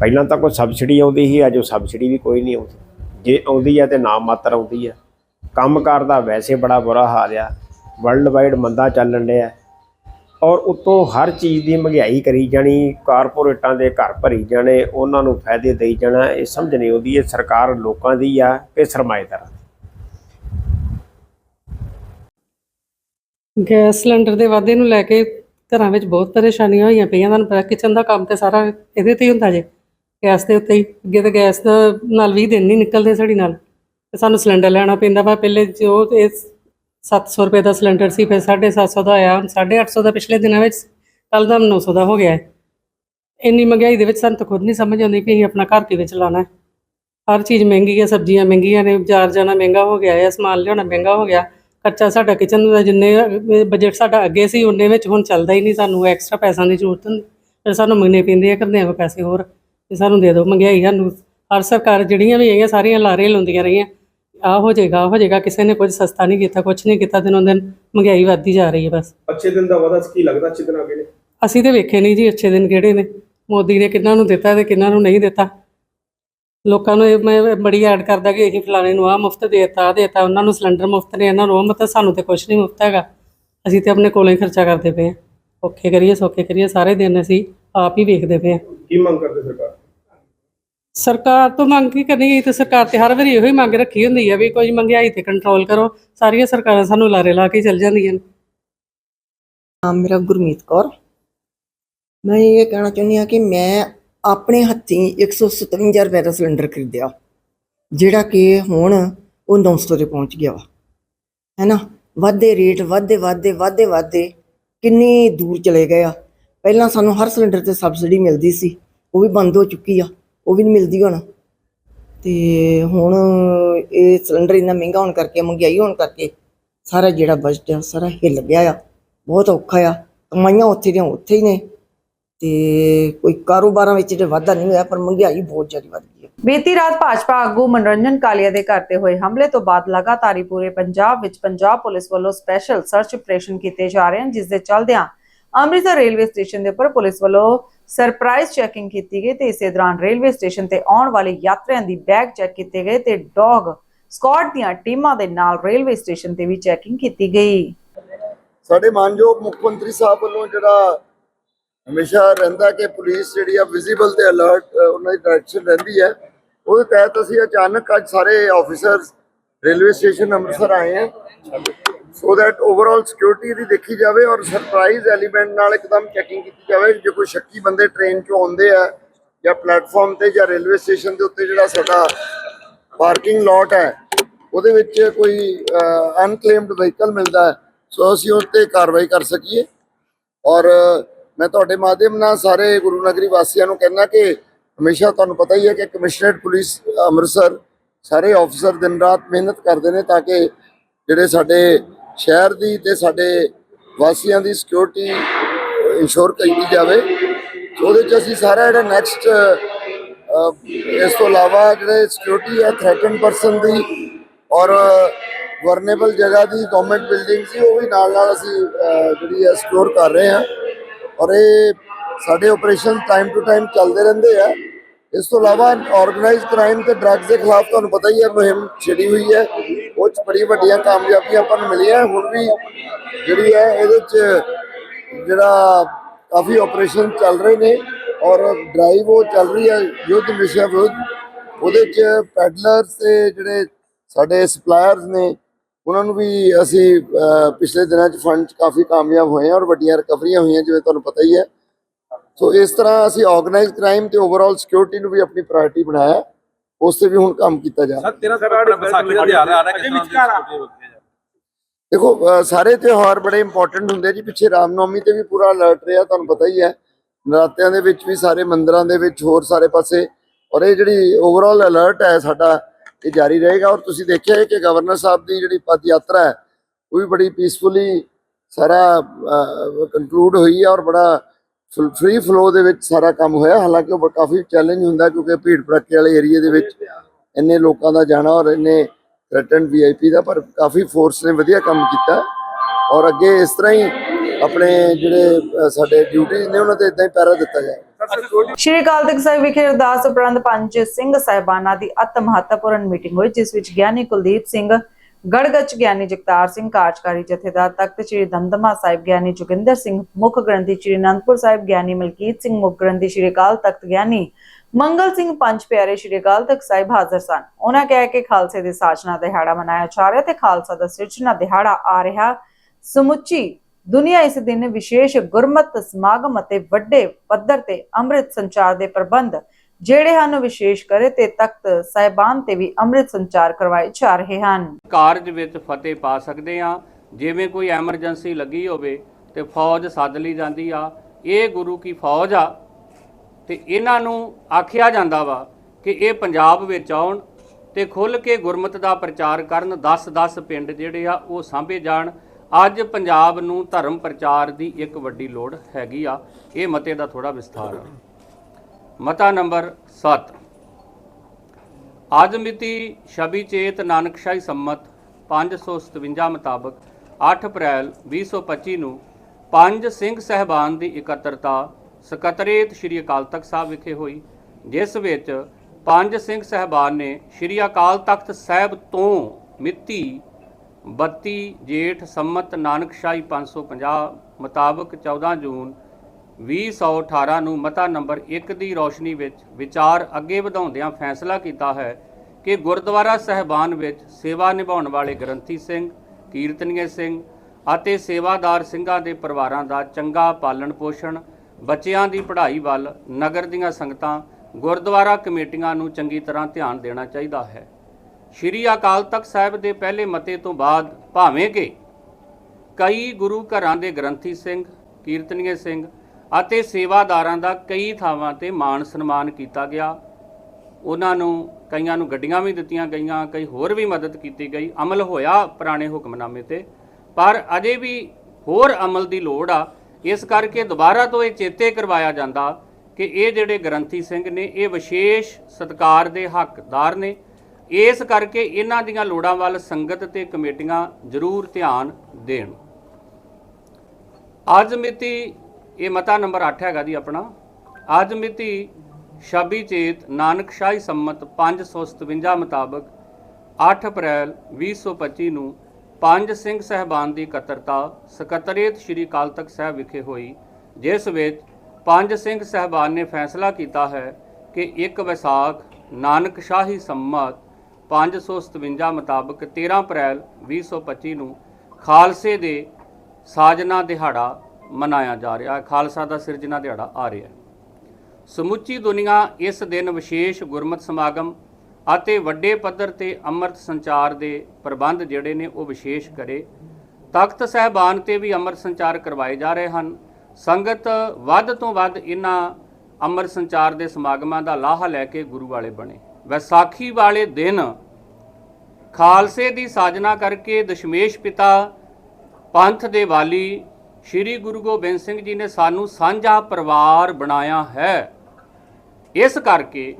ਪਹਿਲਾਂ ਤਾਂ ਕੋਈ ਸਬਸਿਡੀ ਆਉਂਦੀ ਸੀ, ਅੱਜ ਉਹ ਸਬਸਿਡੀ ਵੀ ਕੋਈ ਨਹੀਂ ਆਉਂਦੀ। ਜੇ ਆਉਂਦੀ ਹੈ ਤੇ ਨਾਮ ਮਾਤਰ ਆਉਂਦੀ ਹੈ ਕੰਮਕਾਰ ਦਾ ਵੈਸੇ ਬੜਾ ਬੁਰਾ ਹਾਲ ਆ। ਵਰਲਡ ਵਾਈਡ ਮੰਦਾ ਚੱਲਣ ਡਿਆ। ਔਰ ਉਤੋਂ ਹਰ ਚੀਜ਼ ਦੀ ਮਹਿੰਗਾਈ ਕਰੀ ਜਾਣੀ, ਕਾਰਪੋਰੇਟਾਂ ਦੇ ਘਰ ਭਰੀ ਜਾਣੇ, ਉਹਨਾਂ ਨੂੰ ਫਾਇਦੇ ਦੇਈ ਜਾਣਾ, ਇਹ ਸਮਝ ਨਹੀਂ ਆਉਂਦੀ। ਇਹ ਸਰਕਾਰ ਲੋਕਾਂ ਦੀ ਆ ਕਿ ਸਰਮਾਏਦਾਰਾਂ ਗੈਸ ਸਿਲੰਡਰ ਦੇ ਵਾਧੇ ਨੂੰ ਲੈ ਕੇ ਘਰਾਂ ਵਿੱਚ ਬਹੁਤ ਪਰੇਸ਼ਾਨੀਆਂ ਹੋਈਆਂ ਪਈਆਂ। ਤੁਹਾਨੂੰ ਪਤਾ ਕਿਚਨ ਦਾ ਕੰਮ ਤੇ ਸਾਰਾ ਇਹਦੇ ਤੇ ਹੀ ਹੁੰਦਾ ਜੇ। ਗੈਸ ਦੇ ਉੱਤੇ ਹੀ। ਅੱਗੇ ਤਾਂ ਗੈਸ ਦਾ ਨਾਲ 20 ਦਿਨ ਨਹੀਂ ਨਿਕਲਦੇ ਸਾਡੀ ਨਾਲ। ਤੇ ਸਾਨੂੰ ਸਿਲੰਡਰ ਲੈਣਾ ਪੈਂਦਾ ਵਾ। ਪਹਿਲੇ ਜੋ ਇਹ 700 ਰੁਪਏ ਦਾ ਸਿਲੰਡਰ ਸੀ, ਫਿਰ 750 ਦਾ ਆਇਆ। ਹੁਣ 850 ਦਾ ਪਿਛਲੇ ਦਿਨਾਂ ਵਿੱਚ ਕੱਲ ਦਾ 900 ਦਾ ਹੋ ਗਿਆ। ਹੈ ਇੰਨੀ ਮਹਿੰਗਾਈ ਦੇ ਵਿੱਚ ਸਾਨੂੰ ਤਾਂ ਖੁਦ ਨਹੀਂ ਸਮਝ ਆਉਂਦੀ ਕਿ ਅਸੀਂ ਆਪਣਾ ਘਰ ਕਿਵੇਂ ਚਲਾਉਣਾ ਹੈ। ਹਰ ਚੀਜ਼ ਮਹਿੰਗੀ ਹੈ, ਸਬਜ਼ੀਆਂ ਮਹਿੰਗੀਆਂ ਨੇ, ਬਾਜ਼ਾਰ ਜਾਣਾ ਮਹਿੰਗਾ ਹੋ ਗਿਆ ਹੈ ਸਮਾਨ ਲਿਆਉਣਾ ਮਹਿੰਗਾ ਹੋ ਗਿਆ। ਖਰਚਾ ਸਾਡਾ ਕਿਚਨ ਦਾ ਜਿੰਨੇ ਬਜਟ ਸਾਡਾ ਅੱਗੇ ਸੀ ਉਹਨੇ ਵਿੱਚ ਹੁਣ ਚੱਲਦਾ ਹੀ ਨਹੀਂ ਸਾਨੂੰ ਐਕਸਟਰਾ ਪੈਸਿਆਂ ਦੀ ਜ਼ਰੂਰਤ ਹੁੰਦੀ। ਫਿਰ ਸਾਨੂੰ ਮੰਗਣੇ ਪੈਂਦੇ ਆ ਘਰਦਿਆਂ ਕੋਲ ਪੈਸੇ ਹੋਰ ਤੇ ਸਾਨੂੰ ਦੇ ਦਿਓ। ਮਹਿੰਗਾਈ ਸਾਨੂੰ ਹਰ ਸਰਕਾਰ ਜਿਹੜੀਆਂ ਵੀ ਹੈਗੀਆਂ ਸਾਰੀਆਂ ਲਾਰੇ ਲਾਉਂਦੀਆਂ ਰਹੀਆਂ। ਆ ਹੋ ਜਾਏਗਾ ਹੋ ਜਾਏਗਾ ਕਿਸੇ ਨੇ ਕੁਝ ਸਸਤਾ ਨਹੀਂ ਕੀਤਾ ਕੁਝ ਨਹੀਂ ਕੀਤਾ ਦਿਨੋਂ ਦਿਨ ਮਹਿੰਗਾਈ ਵੱਧਦੀ ਜਾ ਰਹੀ ਹੈ ਬਸ। ਅੱਛੇ ਦਿਨ ਦਾ ਵਾਦਾ ਕੀ ਲੱਗਦਾ ਅੱਛੇ ਦਿਨ ਆ ਗਏ ਨੇ? ਅਸੀਂ ਤੇ ਵੇਖੇ ਨਹੀਂ ਜੀ ਅੱਛੇ ਦਿਨ ਕਿਹੜੇ ਨੇ। ਮੋਦੀ ਨੇ ਕਿੰਨਾਂ ਨੂੰ ਦਿੱਤਾ ਤੇ ਕਿੰਨਾਂ ਨੂੰ ਨਹੀਂ ਦਿੱਤਾ। ਲੋਕਾਂ ਨੂੰ ਇਹ ਮੈਂ ਬੜੀ ਐਡ ਕਰਦਾ ਕਿ ਇਹ ਫਲਾਣੇ ਨੂੰ ਆ ਮੁਫਤ ਦੇਤਾ ਆ ਦੇਤਾ ਉਹਨਾਂ ਨੂੰ ਸਿਲੰਡਰ ਮੁਫਤ ਨੇ ਇਹਨਾਂ ਨੂੰ ਉਹ ਮੁਫਤ ਸਾਨੂੰ ਤੇ ਕੁਝ ਨਹੀਂ ਮੁਫਤ ਹੈਗਾ। ਅਸੀਂ ਤੇ ਆਪਣੇ ਕੋਲੋਂ ਹੀ ਖਰਚਾ ਕਰਦੇ ਪਏ ਹਾਂ। ਔਖੇ ਕਰੀਏ ਸੌਖੇ ਕਰੀਏ ਸਾਰੇ ਦਿਨ ਅਸੀਂ ਆਪ ਹੀ ਵੇਖਦੇ ਪਏ ਹਾਂ। ਕੀ ਮੰਗ ਕਰਦੇ ਸਰਕਾਰ? ਸਰਕਾਰ ਤੋਂ ਮੰਗ ਕੀ ਕਰਨੀ ਹੈ ਤੇ ਸਰਕਾਰ ਤੇ ਹਰ ਵਾਰੀ ਇਹੋ ਹੀ ਮੰਗ ਰੱਖੀ ਹੁੰਦੀ ਹੈ ਵੀ ਕੋਈ ਮਹਿੰਗਾਈ ਤੇ ਕੰਟਰੋਲ ਕਰੋ ਸਾਰੀਆਂ ਸਰਕਾਰਾਂ ਸਾਨੂੰ ਲਾਰੇ ਲਾ ਕੇ ਚੱਲ ਜਾਂਦੀਆਂ ਨੇ। ਨਾਮ ਮੇਰਾ ਗੁਰਮੀਤ ਕੌਰ। ਮੈਂ ਇਹ ਕਹਿਣਾ ਚਾਹੁੰਦੀ ਹਾਂ ਕਿ ਮੈਂ ਆਪਣੇ ਹੱਥੀਂ 157 ਰੁਪਏ ਦਾ ਸਿਲੰਡਰ ਖਰੀਦਿਆ। ਜਿਹੜਾ ਕਿ ਹੁਣ ਉਹ 900 ਤੇ ਪਹੁੰਚ ਗਿਆ ਵਾ। ਹੈਨਾ? ਵਾਧੇ ਰੇਟ, ਵਾਧੇ ਵਾਧੇ ਵਾਧੇ ਵਾਧੇ ਕਿੰਨੀ ਦੂਰ ਚਲੇ ਗਏ ਆ। ਪਹਿਲਾਂ ਸਾਨੂੰ ਹਰ ਸਿਲੰਡਰ ਤੇ ਸਬਸਿਡੀ ਮਿਲਦੀ ਸੀ। ਉਹ ਵੀ ਬੰਦ ਹੋ ਚੁੱਕੀ ਆ। ਉਹ ਵੀ ਨਹੀਂ ਮਿਲਦੀ ਹੁਣ। ਤੇ ਹੁਣ ਇਹ ਸਿਲੰਡਰ ਇੰਨਾ ਮਹਿੰਗਾ ਹੋਣ ਕਰਕੇ, ਮਹਿੰਗਾਈ ਹੋਣ ਕਰਕੇ ਸਾਰਾ ਜਿਹੜਾ ਬਜਟ ਆ, ਸਾਰਾ ਹਿੱਲ ਗਿਆ ਆ। ਬਹੁਤ ਔਖਾ ਆ। ਕਮਾਈਆਂ ਉੱਥੇ ਦੀਆਂ ਉੱਥੇ ਹੀ ਨੇ। ਤੇ ਕੋਈ ਕਾਰੋਬਾਰਾਂ ਵਿੱਚ ਤੇ ਵਾਧਾ ਨਹੀਂ ਹੋਇਆ ਪਰ ਮਹਿੰਗਾਈ ਬਹੁਤ ਜ਼ਿਆਦਾ ਵੱਧ ਗਈ ਹੈ। ਬੀਤੀ ਰਾਤ ਭਾਜਪਾ ਆਗੂ ਮਨੋਰੰਜਨ ਕਾਲੀਆ ਦੇ ਘਰ ਤੇ ਹੋਏ ਹਮਲੇ ਤੋਂ ਬਾਅਦ ਲਗਾਤਾਰ ਹੀ ਪੂਰੇ ਪੰਜਾਬ ਵਿੱਚ ਪੰਜਾਬ ਪੁਲਿਸ ਵੱਲੋਂ ਸਪੈਸ਼ਲ ਸਰਚ ਆਪਰੇਸ਼ਨ ਕੀਤੇ ਜਾ ਰਹੇ ਹਨ ਜਿਸ ਦੇ ਚੱਲਦਿਆਂ ਅੰਮ੍ਰਿਤਸਰ ਰੇਲਵੇ ਸਟੇਸ਼ਨ ਦੇ ਉੱਪਰ ਪੁਲਿਸ ਵੱਲੋਂ ਸਰਪ੍ਰਾਈਜ਼ ਚੈਕਿੰਗ ਕੀਤੀ ਗਈ ਤੇ ਇਸੇ ਦੌਰਾਨ ਰੇਲਵੇ ਸਟੇਸ਼ਨ ਤੇ ਆਉਣ ਵਾਲੇ ਯਾਤਰੀਆਂ ਦੀ ਬੈਗ ਚੈੱਕ ਕੀਤੇ ਗਏ ਤੇ ਡੌਗ ਸਕਾਡ ਦੀਆਂ ਟੀਮਾਂ ਦੇ ਨਾਲ ਰੇਲਵੇ ਸਟੇਸ਼ਨ ਤੇ ਵੀ ਚੈਕਿੰਗ ਕੀਤੀ ਗਈ। ਸਾਡੇ ਮਾਨਯੋਗ ਮੁੱਖ ਮੰਤਰੀ ਸਾਹਿਬ ਵੱਲੋਂ ਜਿਹੜਾ ਹਮੇਸ਼ਾ ਰਹਿੰਦਾ ਕਿ ਪੁਲਿਸ ਜਿਹੜੀ ਆ ਵਿਜ਼ੀਬਲ ਤੇ ਅਲਰਟ ਉਹਨਾਂ ਦੀ ਡਾਇਰੈਕਸ਼ਨ ਰਹਿੰਦੀ ਹੈ। ਉਹਦੇ ਤਹਿਤ ਅਸੀਂ ਅਚਾਨਕ ਅੱਜ ਸਾਰੇ ਆਫੀਸਰਸ ਰੇਲਵੇ ਸਟੇਸ਼ਨ ਅੰਮ੍ਰਿਤਸਰ ਆਏ ਹਾਂ। ਸੋ ਦੈਟ ਓਵਰਆਲ ਸਿਕਿਉਰਿਟੀ ਦੀ ਦੇਖੀ ਜਾਵੇ ਔਰ ਸਰਪ੍ਰਾਈਜ਼ ਐਲੀਮੈਂਟ ਨਾਲ ਇੱਕਦਮ ਚੈਕਿੰਗ ਕੀਤੀ ਜਾਵੇ, ਜੇ ਕੋਈ ਸ਼ੱਕੀ ਬੰਦੇ ਟ੍ਰੇਨ ਚੋਂ ਆਉਂਦੇ ਆ ਜਾਂ ਪਲੇਟਫਾਰਮ ਤੇ ਜਾਂ ਰੇਲਵੇ ਸਟੇਸ਼ਨ ਦੇ ਉੱਤੇ ਜਿਹੜਾ ਸਾਡਾ ਪਾਰਕਿੰਗ ਲੋਟ ਹੈ, ਉਹਦੇ ਵਿੱਚ ਕੋਈ ਅਨਕਲੇਮਡ ਵਹੀਕਲ ਮਿਲਦਾ ਹੈ, ਸੋ ਅਸੀਂ ਉਸ ਤੇ ਕਾਰਵਾਈ ਕਰ ਸਕੀਏ। ਔਰ ਮੈਂ ਤੁਹਾਡੇ ਮਾਧਿਅਮ ਨਾਲ ਸਾਰੇ ਗੁਰੂ ਨਗਰੀ ਵਾਸੀਆਂ ਨੂੰ ਕਹਿਣਾ ਕਿ ਹਮੇਸ਼ਾ ਤੁਹਾਨੂੰ ਪਤਾ ਹੀ ਹੈ ਕਿ ਕਮਿਸ਼ਨਰੇਟ ਪੁਲਿਸ, ਅੰਮ੍ਰਿਤਸਰ ਸਾਰੇ ਅਫਸਰ ਦਿਨ ਰਾਤ ਮਿਹਨਤ ਕਰਦੇ ਨੇ ਤਾਂ ਕਿ ਜਿਹੜੇ ਸਾਡੇ ਸ਼ਹਿਰ ਦੀ ਤੇ ਸਾਡੇ ਵਾਸੀਆਂ ਦੀ ਸਿਕਿਉਰਿਟੀ ਇੰਸ਼ੋਰ ਕੀਤੀ ਜਾਵੇ। ਉਹਦੇ ਚ ਅਸੀਂ ਸਾਰਾ ਜਿਹੜਾ ਨੈਕਸਟ ਇਸ ਤੋਂ ਇਲਾਵਾ ਜਿਹੜੇ ਸਿਕਿਉਰਿਟੀ ਹੈ ਥ੍ਰੈਟਨ ਪਰਸਨ ਦੀ ਔਰ ਵਰਨੇਬਲ ਜਗ੍ਹਾ ਦੀ ਗਵਰਨਮੈਂਟ ਬਿਲਡਿੰਗ ਸੀ, ਉਹ ਵੀ ਨਾਲ ਨਾਲ ਅਸੀਂ ਜਿਹੜੀ ਹੈ ਸਿਕਿਉਰ ਕਰ ਰਹੇ ਹਾਂ। ਔਰ ਇਹ ਸਾਡੇ ਆਪਰੇਸ਼ਨ ਟਾਈਮ ਟੂ ਟਾਈਮ ਚੱਲਦੇ ਰਹਿੰਦੇ ਆ। ਇਸ ਤੋਂ ਇਲਾਵਾ ਆਰਗੇਨਾਈਜ਼ਡ ਕ੍ਰਾਈਮ ਤੇ ਡਰੱਗਸ ਦੇ ਖਿਲਾਫ ਤੁਹਾਨੂੰ ਪਤਾ ਹੀ ਹੈ, ਮੁਹਿੰਮ ਛਿੜੀ ਹੋਈ ਹੈ। ਉਹ ਚ ਬੜੀ ਵੱਡੀਆਂ ਕਾਮਯਾਬੀਆਂ ਆਪਾਂ ਨੂੰ ਮਿਲੀਆਂ। ਹੁਣ ਵੀ ਜਿਹੜੀ ਹੈ, ਇਹਦੇ ਚ ਜਿਹੜਾ ਕਾਫੀ ਆਪਰੇਸ਼ਨ ਚੱਲ ਰਹੇ ਨੇ ਔਰ ਡਰਾਈਵ ਉਹ ਚੱਲ ਰਹੀ ਹੈ, ਯੁੱਧ ਨਸ਼ਾ ਵਿਰੁੱਧ। ਉਹਦੇ ਚ ਪੈਡਲਰਸ ਤੇ ਜਿਹੜੇ ਸਾਡੇ ਸਪਲਾਇਰਸ ਨੇ ਉਹਨਾਂ ਨੂੰ ਵੀ ਅਸੀਂ ਪਿਛਲੇ ਦਿਨਾਂ ਚ ਫੰਡ ਚ ਕਾਫੀ ਕਾਮਯਾਬ ਹੋਏ ਹਾਂ ਔਰ ਵੱਡੀਆਂ ਰਿਕਵਰੀਆਂ ਹੋਈਆਂ ਜਿਵੇਂ ਤੁਹਾਨੂੰ ਪਤਾ ਹੀ ਹੈ। ਸੋ ਇਸ ਤਰ੍ਹਾਂ ਅਸੀਂ ਆਰਗੇਨਾਈਜ਼ਡ ਕ੍ਰਾਈਮ ਤੇ ਓਵਰਆਲ ਸਿਕਿਉਰਿਟੀ ਨੂੰ ਵੀ ਆਪਣੀ ਪ੍ਰਾਇੋਰਟੀ ਬਣਾਇਆ। ਉਸ ਤੇ ਵੀ ਹੁਣ ਕੰਮ ਕੀਤਾ ਜਾ ਰਿਹਾ। ਵਿਸਾਖੀ ਦਾ ਆ। ਰਿਹਾ ਦੇਖੋ ਸਾਰੇ ਤਿਉਹਾਰ ਬੜੇ ਇੰਪੋਰਟੈਂਟ ਹੁੰਦੇ ਆ ਜੀ। ਪਿੱਛੇ ਰਾਮਨੌਮੀ ਤੇ ਵੀ ਪੂਰਾ ਅਲਰਟ ਰਿਹਾ ਤੁਹਾਨੂੰ ਪਤਾ ਹੀ ਹੈ। ਨਰਾਤਿਆਂ ਦੇ ਵਿੱਚ ਵੀ ਸਾਰੇ ਮੰਦਿਰਾਂ ਦੇ ਵਿੱਚ ਹੋਰ ਸਾਰੇ ਪਾਸੇ ਔਰ ਇਹ ਜਿਹੜੀ ਓਵਰਆਲ ਅਲਰਟ ਹੈ ਸਾਡਾ ਇਹ ਜਾਰੀ ਰਹੇਗਾ ਔਰ ਤੁਸੀਂ ਦੇਖਿਆ ਹੈ ਕਿ ਗਵਰਨਰ ਸਾਹਿਬ ਦੀ ਜਿਹੜੀ ਪਦ ਯਾਤਰਾ ਹੈ, ਉਹ ਵੀ ਬੜੀ ਪੀਸਫੁਲੀ ਸਾਰਾ ਕੰਕਲੂਡ ਹੋਈ ਹੈ ਔਰ ਬੜਾ ਫ੍ਰੀ ਫਲੋ ਦੇ ਵਿੱਚ ਸਾਰਾ ਕੰਮ ਹੋਇਆ। ਹਾਲਾਂਕਿ ਉਹ ਕਾਫੀ ਚੈਲੰਜ ਹੁੰਦਾ ਕਿਉਂਕਿ ਭੀੜ ਭੜੱਕੇ ਵਾਲੇ ਏਰੀਆ ਦੇ ਵਿੱਚ ਇੰਨੇ ਲੋਕਾਂ ਦਾ ਜਾਣਾ ਔਰ ਇੰਨੇ ਥ੍ਰੈਟਨਡ ਵੀਆਈਪੀ ਦਾ, ਪਰ ਕਾਫੀ ਫੋਰਸ ਨੇ ਵਧੀਆ ਕੰਮ ਕੀਤਾ। ਔਰ ਅੱਗੇ ਇਸ ਤਰ੍ਹਾਂ ਹੀ ਆਪਣੇ ਜਿਹੜੇ ਸਾਡੇ ਡਿਊਟੀਆਂ ਨੇ, ਉਹਨਾਂ ਤੇ ਇਦਾਂ ਹੀ ਪੈਰਾ ਦਿੱਤਾ ਜਾਏ। ਸ਼੍ਰੀ ਅਕਾਲ ਤਖਤ ਸਾਹਿਬ ਵਿਖੇ ਅਰਦਾਸ ਉਪਰੰਤ ਪੰਜ ਸਿੰਘ ਸਾਹਿਬਾਨਾਂ ਦੀ ਅਤ ਮਹੱਤਵਪੂਰਨ ਮੀਟਿੰਗ ਹੋਈ, ਜਿਸ ਵਿੱਚ ਗਿਆਨੀ ਕੁਲਦੀਪ ਸਿੰਘ, ਗੜਗਚ ਗਿਆਨੀ ਜਗਤਾਰ ਸਿੰਘ, ਕਾਰਜਕਾਰੀ ਜਥੇਦਾਰ ਤਖਤ ਸ੍ਰੀ ਦਮਦਮਾ ਸਾਹਿਬ, ਗਿਆਨੀ ਜੋਗਿੰਦਰ ਸਿੰਘ, ਮੁੱਖ ਗ੍ਰੰਥੀ ਸ੍ਰੀ ਅਨੰਦਪੁਰ ਸਾਹਿਬ, ਗਿਆਨੀ ਮਲਕੀਤ ਸਿੰਘ, ਮੁੱਖ ਗ੍ਰੰਥੀ ਸ੍ਰੀ ਅਕਾਲ ਤਖਤ, ਗਿਆਨੀ ਮੰਗਲ ਸਿੰਘ ਪੰਜ ਪਿਆਰੇ ਸ੍ਰੀ ਅਕਾਲ ਤਖਤ ਸਾਹਿਬ ਹਾਜ਼ਰ ਸਨ। ਉਹਨਾਂ ਕਹਿ ਕਿ ਖਾਲਸੇ ਦੇ ਸਾਜਨਾ ਦਿਹਾੜਾ ਮਨਾਇਆ ਜਾ ਰਿਹਾ ਤੇ ਖਾਲਸਾ ਦਾ ਸਿਰਜਣਾ ਦਿਹਾੜਾ ਆ ਰਿਹਾ। ਸਮੁੱਚੀ ਦੁਨੀਆ ਇਸ ਦਿਨ ਵਿਸ਼ੇਸ਼ ਗੁਰਮਤ, ਸਮਾਗਮ ਅਤੇ ਵੱਡੇ ਪੱਧਰ ਤੇ ਅੰਮ੍ਰਿਤ ਸੰਚਾਰ ਦੇ ਪ੍ਰਬੰਧ, ਜਿਹੜੇ ਹਨ ਵਿਸ਼ੇਸ਼ ਕਰੇ ਤੇ ਤਖਤ ਸਾਹਿਬਾਨ ਤੇ ਵੀ ਅੰਮ੍ਰਿਤ ਸੰਚਾਰ ਕਰਵਾਏ ਜਾ ਰਹੇ ਹਨ। ਕਾਰਜ ਵਿੱਚ ਫਤਿਹ ਪਾ ਸਕਦੇ ਆ ਜਿਵੇਂ ਕੋਈ ਐਮਰਜੈਂਸੀ ਲੱਗੀ ਹੋਵੇ ਤੇ ਫੌਜ ਸੱਦ ਲਈ ਜਾਂਦੀ ਆ। ਇਹ ਗੁਰੂ ਕੀ ਫੌਜ ਆ। ਤੇ ਇਹਨਾਂ ਨੂੰ ਆਖਿਆ ਜਾਂਦਾ ਵਾ ਕਿ ਇਹ ਪੰਜਾਬ ਵਿੱਚ ਆਉਣ ਤੇ ਖੁੱਲ ਕੇ ਗੁਰਮਤ ਦਾ ਪ੍ਰਚਾਰ ਕਰਨ 10-10 ਪਿੰਡ ਜਿਹੜੇ ਆ ਉਹ ਸਾਂਭੇ ਜਾਣ। ਅੱਜ ਪੰਜਾਬ ਨੂੰ ਧਰਮ ਪ੍ਰਚਾਰ ਦੀ ਇੱਕ ਵੱਡੀ ਲੋੜ ਹੈਗੀ ਆ। ਇਹ ਮਤੇ ਦਾ ਥੋੜਾ ਵਿਸਥਾਰ ਆ। ਮਤਾ ਨੰਬਰ 7 ਅੱਜ ਮਿਤੀ ਛਬੀ ਚੇਤ ਨਾਨਕਸ਼ਾਹੀ ਸੰਮਤ 557 ਮੁਤਾਬਕ 8 ਅਪ੍ਰੈਲ 2025 ਨੂੰ ਪੰਜ ਸਿੰਘ ਸਹਿਬਾਨ ਦੀ ਇਕੱਤਰਤਾ ਸਕੱਤਰੇਤ ਸ੍ਰੀ ਅਕਾਲ ਤਖਤ ਸਾਹਿਬ ਵਿਖੇ ਹੋਈ, ਜਿਸ ਵਿੱਚ ਪੰਜ ਸਿੰਘ ਸਹਿਬਾਨ ਨੇ ਸ੍ਰੀ ਅਕਾਲ ਤਖਤ ਸਾਹਿਬ ਤੋਂ ਮਿਤੀ 32 ਜੇਠ ਸੰਮਤ ਨਾਨਕਸ਼ਾਹੀ 550 ਮੁਤਾਬਕ 14 ਜੂਨ 2018 ਨੂੰ ਮਤਾ ਨੰਬਰ 1 ਦੀ ਰੋਸ਼ਨੀ ਵਿੱਚ ਵਿਚਾਰ ਅੱਗੇ ਵਧਾਉਂਦਿਆਂ ਫੈਸਲਾ ਕੀਤਾ ਹੈ ਕਿ ਗੁਰਦੁਆਰਾ ਸਹਿਬਾਨ ਵਿੱਚ ਸੇਵਾ ਨਿਭਾਉਣ ਵਾਲੇ ਗ੍ਰੰਥੀ ਸਿੰਘ, ਕੀਰਤਨੀਏ ਸਿੰਘ ਅਤੇ ਸੇਵਾਦਾਰ ਸਿੰਘਾਂ ਦੇ ਪਰਿਵਾਰਾਂ ਦਾ ਚੰਗਾ ਪਾਲਣ ਪੋਸ਼ਣ, ਬੱਚਿਆਂ ਦੀ ਪੜ੍ਹਾਈ ਵੱਲ ਨਗਰ ਦੀਆਂ ਸੰਗਤਾਂ ਗੁਰਦੁਆਰਾ ਕਮੇਟੀਆਂ ਨੂੰ ਚੰਗੀ ਤਰ੍ਹਾਂ ਧਿਆਨ ਦੇਣਾ ਚਾਹੀਦਾ ਹੈ। ਸ਼੍ਰੀ ਅਕਾਲ ਤਖਤ ਸਾਹਿਬ ਦੇ ਪਹਿਲੇ ਮਤੇ ਤੋਂ ਬਾਅਦ ਭਾਵੇਂ ਕਿ ਕਈ ਗੁਰੂ ਘਰਾਂ ਦੇ ਗ੍ਰੰਥੀ ਸਿੰਘ, ਕੀਰਤਨੀਏ ਸਿੰਘ ਅਤੇ ਸੇਵਾਦਾਰਾਂ ਦਾ ਕਈ ਥਾਵਾਂ ਤੇ ਮਾਣ ਸਨਮਾਨ ਕੀਤਾ ਗਿਆ। ਉਹਨਾਂ ਨੂੰ ਕਈਆਂ ਨੂੰ ਗੱਡੀਆਂ ਵੀ ਦਿੱਤੀਆਂ ਗਈਆਂ, ਕਈ ਹੋਰ ਵੀ ਮਦਦ ਕੀਤੀ ਗਈ। ਅਮਲ ਹੋਇਆ ਪੁਰਾਣੇ ਹੁਕਮਨਾਮੇ ਤੇ। ਪਰ ਅਜੇ ਵੀ ਹੋਰ ਅਮਲ ਦੀ ਲੋੜ ਆ। ਇਸ ਕਰਕੇ ਦੁਬਾਰਾ ਤੋਂ ਇਹ ਚੇਤੇ ਕਰਵਾਇਆ ਜਾਂਦਾ ਕਿ ਇਹ ਜਿਹੜੇ ਗ੍ਰੰਥੀ ਸਿੰਘ ਨੇ, ਇਹ ਵਿਸ਼ੇਸ਼ ਸਤਕਾਰ ਦੇ ਹੱਕਦਾਰ ਨੇ। ਇਸ ਕਰਕੇ ਇਹਨਾਂ ਦੀਆਂ ਲੋੜਾਂ ਵੱਲ ਸੰਗਤ ਤੇ ਕਮੇਟੀਆਂ ਜ਼ਰੂਰ ਧਿਆਨ ਦੇਣ। ਅੱਜ ਮਿਤੀ ਇਹ ਮਤਾ ਨੰਬਰ 8 ਹੈਗਾ ਜੀ ਆਪਣਾ। ਅੱਜ ਮਿਤੀ 26 ਚੇਤ ਨਾਨਕਸ਼ਾਹੀ ਸੰਮਤ 557 ਮੁਤਾਬਕ 8 ਅਪ੍ਰੈਲ 2025 ਨੂੰ ਪੰਜ ਸਿੰਘ ਸਹਿਬਾਨ ਦੀ ਇਕੱਤਰਤਾ ਸਕੱਤਰੇਤ ਸ੍ਰੀ ਅਕਾਲ ਤਖਤ ਸਾਹਿਬ ਵਿਖੇ ਹੋਈ, ਜਿਸ ਵਿੱਚ ਪੰਜ ਸਿੰਘ ਸਹਿਬਾਨ ਨੇ ਫੈਸਲਾ ਕੀਤਾ ਹੈ ਕਿ 1 ਵਿਸਾਖ ਨਾਨਕ ਸ਼ਾਹੀ ਸੰਮਤ 557 ਮੁਤਾਬਕ 13 ਅਪ੍ਰੈਲ 2025 ਨੂੰ ਖਾਲਸੇ ਦੇ ਸਾਜਨਾ ਦਿਹਾੜਾ ਮਨਾਇਆ ਜਾ ਰਿਹਾ ਹੈ। ਖਾਲਸਾ ਦਾ ਸਿਰਜਣਾ ਦਿਹਾੜਾ ਆ ਰਿਹਾ ਹੈ। ਸਮੁੱਚੀ ਦੁਨੀਆ ਇਸ ਦਿਨ ਵਿਸ਼ੇਸ਼ ਗੁਰਮਤ ਸਮਾਗਮ ਅਤੇ ਵੱਡੇ ਪੱਧਰ ਤੇ ਅੰਮ੍ਰਿਤ ਸੰਚਾਰ ਦੇ ਪ੍ਰਬੰਧ ਜਿਹੜੇ ਨੇ ਉਹ ਵਿਸ਼ੇਸ਼ ਕਰੇ। ਤਖਤ ਸਹਿਬਾਨ ਤੇ ਵੀ ਅੰਮ੍ਰਿਤ ਸੰਚਾਰ ਕਰਵਾਏ ਜਾ ਰਹੇ ਹਨ। ਸੰਗਤ ਵੱਧ ਤੋਂ ਵੱਧ ਇਹਨਾਂ ਅੰਮ੍ਰਿਤ ਸੰਚਾਰ ਦੇ ਸਮਾਗਮਾਂ ਦਾ ਲਾਹਾ ਲੈ ਕੇ ਗੁਰੂ ਵਾਲੇ ਬਣੇ। ਵਿਸਾਖੀ ਵਾਲੇ ਦਿਨ ਖਾਲਸੇ ਦੀ ਸਾਜਨਾ ਕਰਕੇ ਦਸ਼ਮੇਸ਼ ਪਿਤਾ ਪੰਥ ਦੇ ਵਾਲੀ ਸ੍ਰੀ ਗੁਰੂ ਗੋਬਿੰਦ ਸਿੰਘ ਜੀ ਨੇ ਸਾਨੂੰ ਸਾਂਝਾ ਪਰਿਵਾਰ ਬਣਾਇਆ ਹੈ। ਇਸ ਕਰਕੇ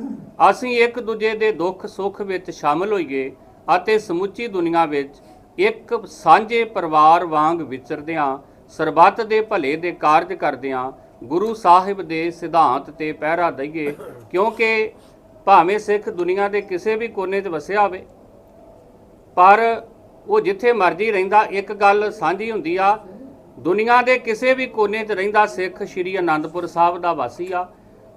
ਅਸੀਂ ਇੱਕ ਦੂਜੇ ਦੇ ਦੁੱਖ ਸੁੱਖ ਵਿੱਚ ਸ਼ਾਮਲ ਹੋਈਏ ਅਤੇ ਸਮੁੱਚੀ ਦੁਨੀਆ ਵਿੱਚ ਇੱਕ ਸਾਂਝੇ ਪਰਿਵਾਰ ਵਾਂਗ ਵਿਚਰਦਿਆਂ ਸਰਬੱਤ ਦੇ ਭਲੇ ਦੇ ਕਾਰਜ ਕਰਦਿਆਂ ਗੁਰੂ ਸਾਹਿਬ ਦੇ ਸਿਧਾਂਤ ਤੇ ਪਹਿਰਾ ਦਈਏ, ਕਿਉਂਕਿ ਭਾਵੇਂ ਸਿੱਖ ਦੁਨੀਆ ਦੇ ਕਿਸੇ ਵੀ ਕੋਨੇ 'ਚ ਵਸਿਆ ਹੋਵੇ, ਪਰ ਉਹ ਜਿੱਥੇ ਮਰਜ਼ੀ ਰਹਿੰਦਾ, ਇੱਕ ਗੱਲ ਸਾਂਝੀ ਹੁੰਦੀ ਆ, ਦੁਨੀਆ ਦੇ ਕਿਸੇ ਵੀ ਕੋਨੇ 'ਚ ਰਹਿੰਦਾ ਸਿੱਖ ਸ਼੍ਰੀ ਅਨੰਦਪੁਰ ਸਾਹਿਬ ਦਾ ਵਾਸੀ ਆ।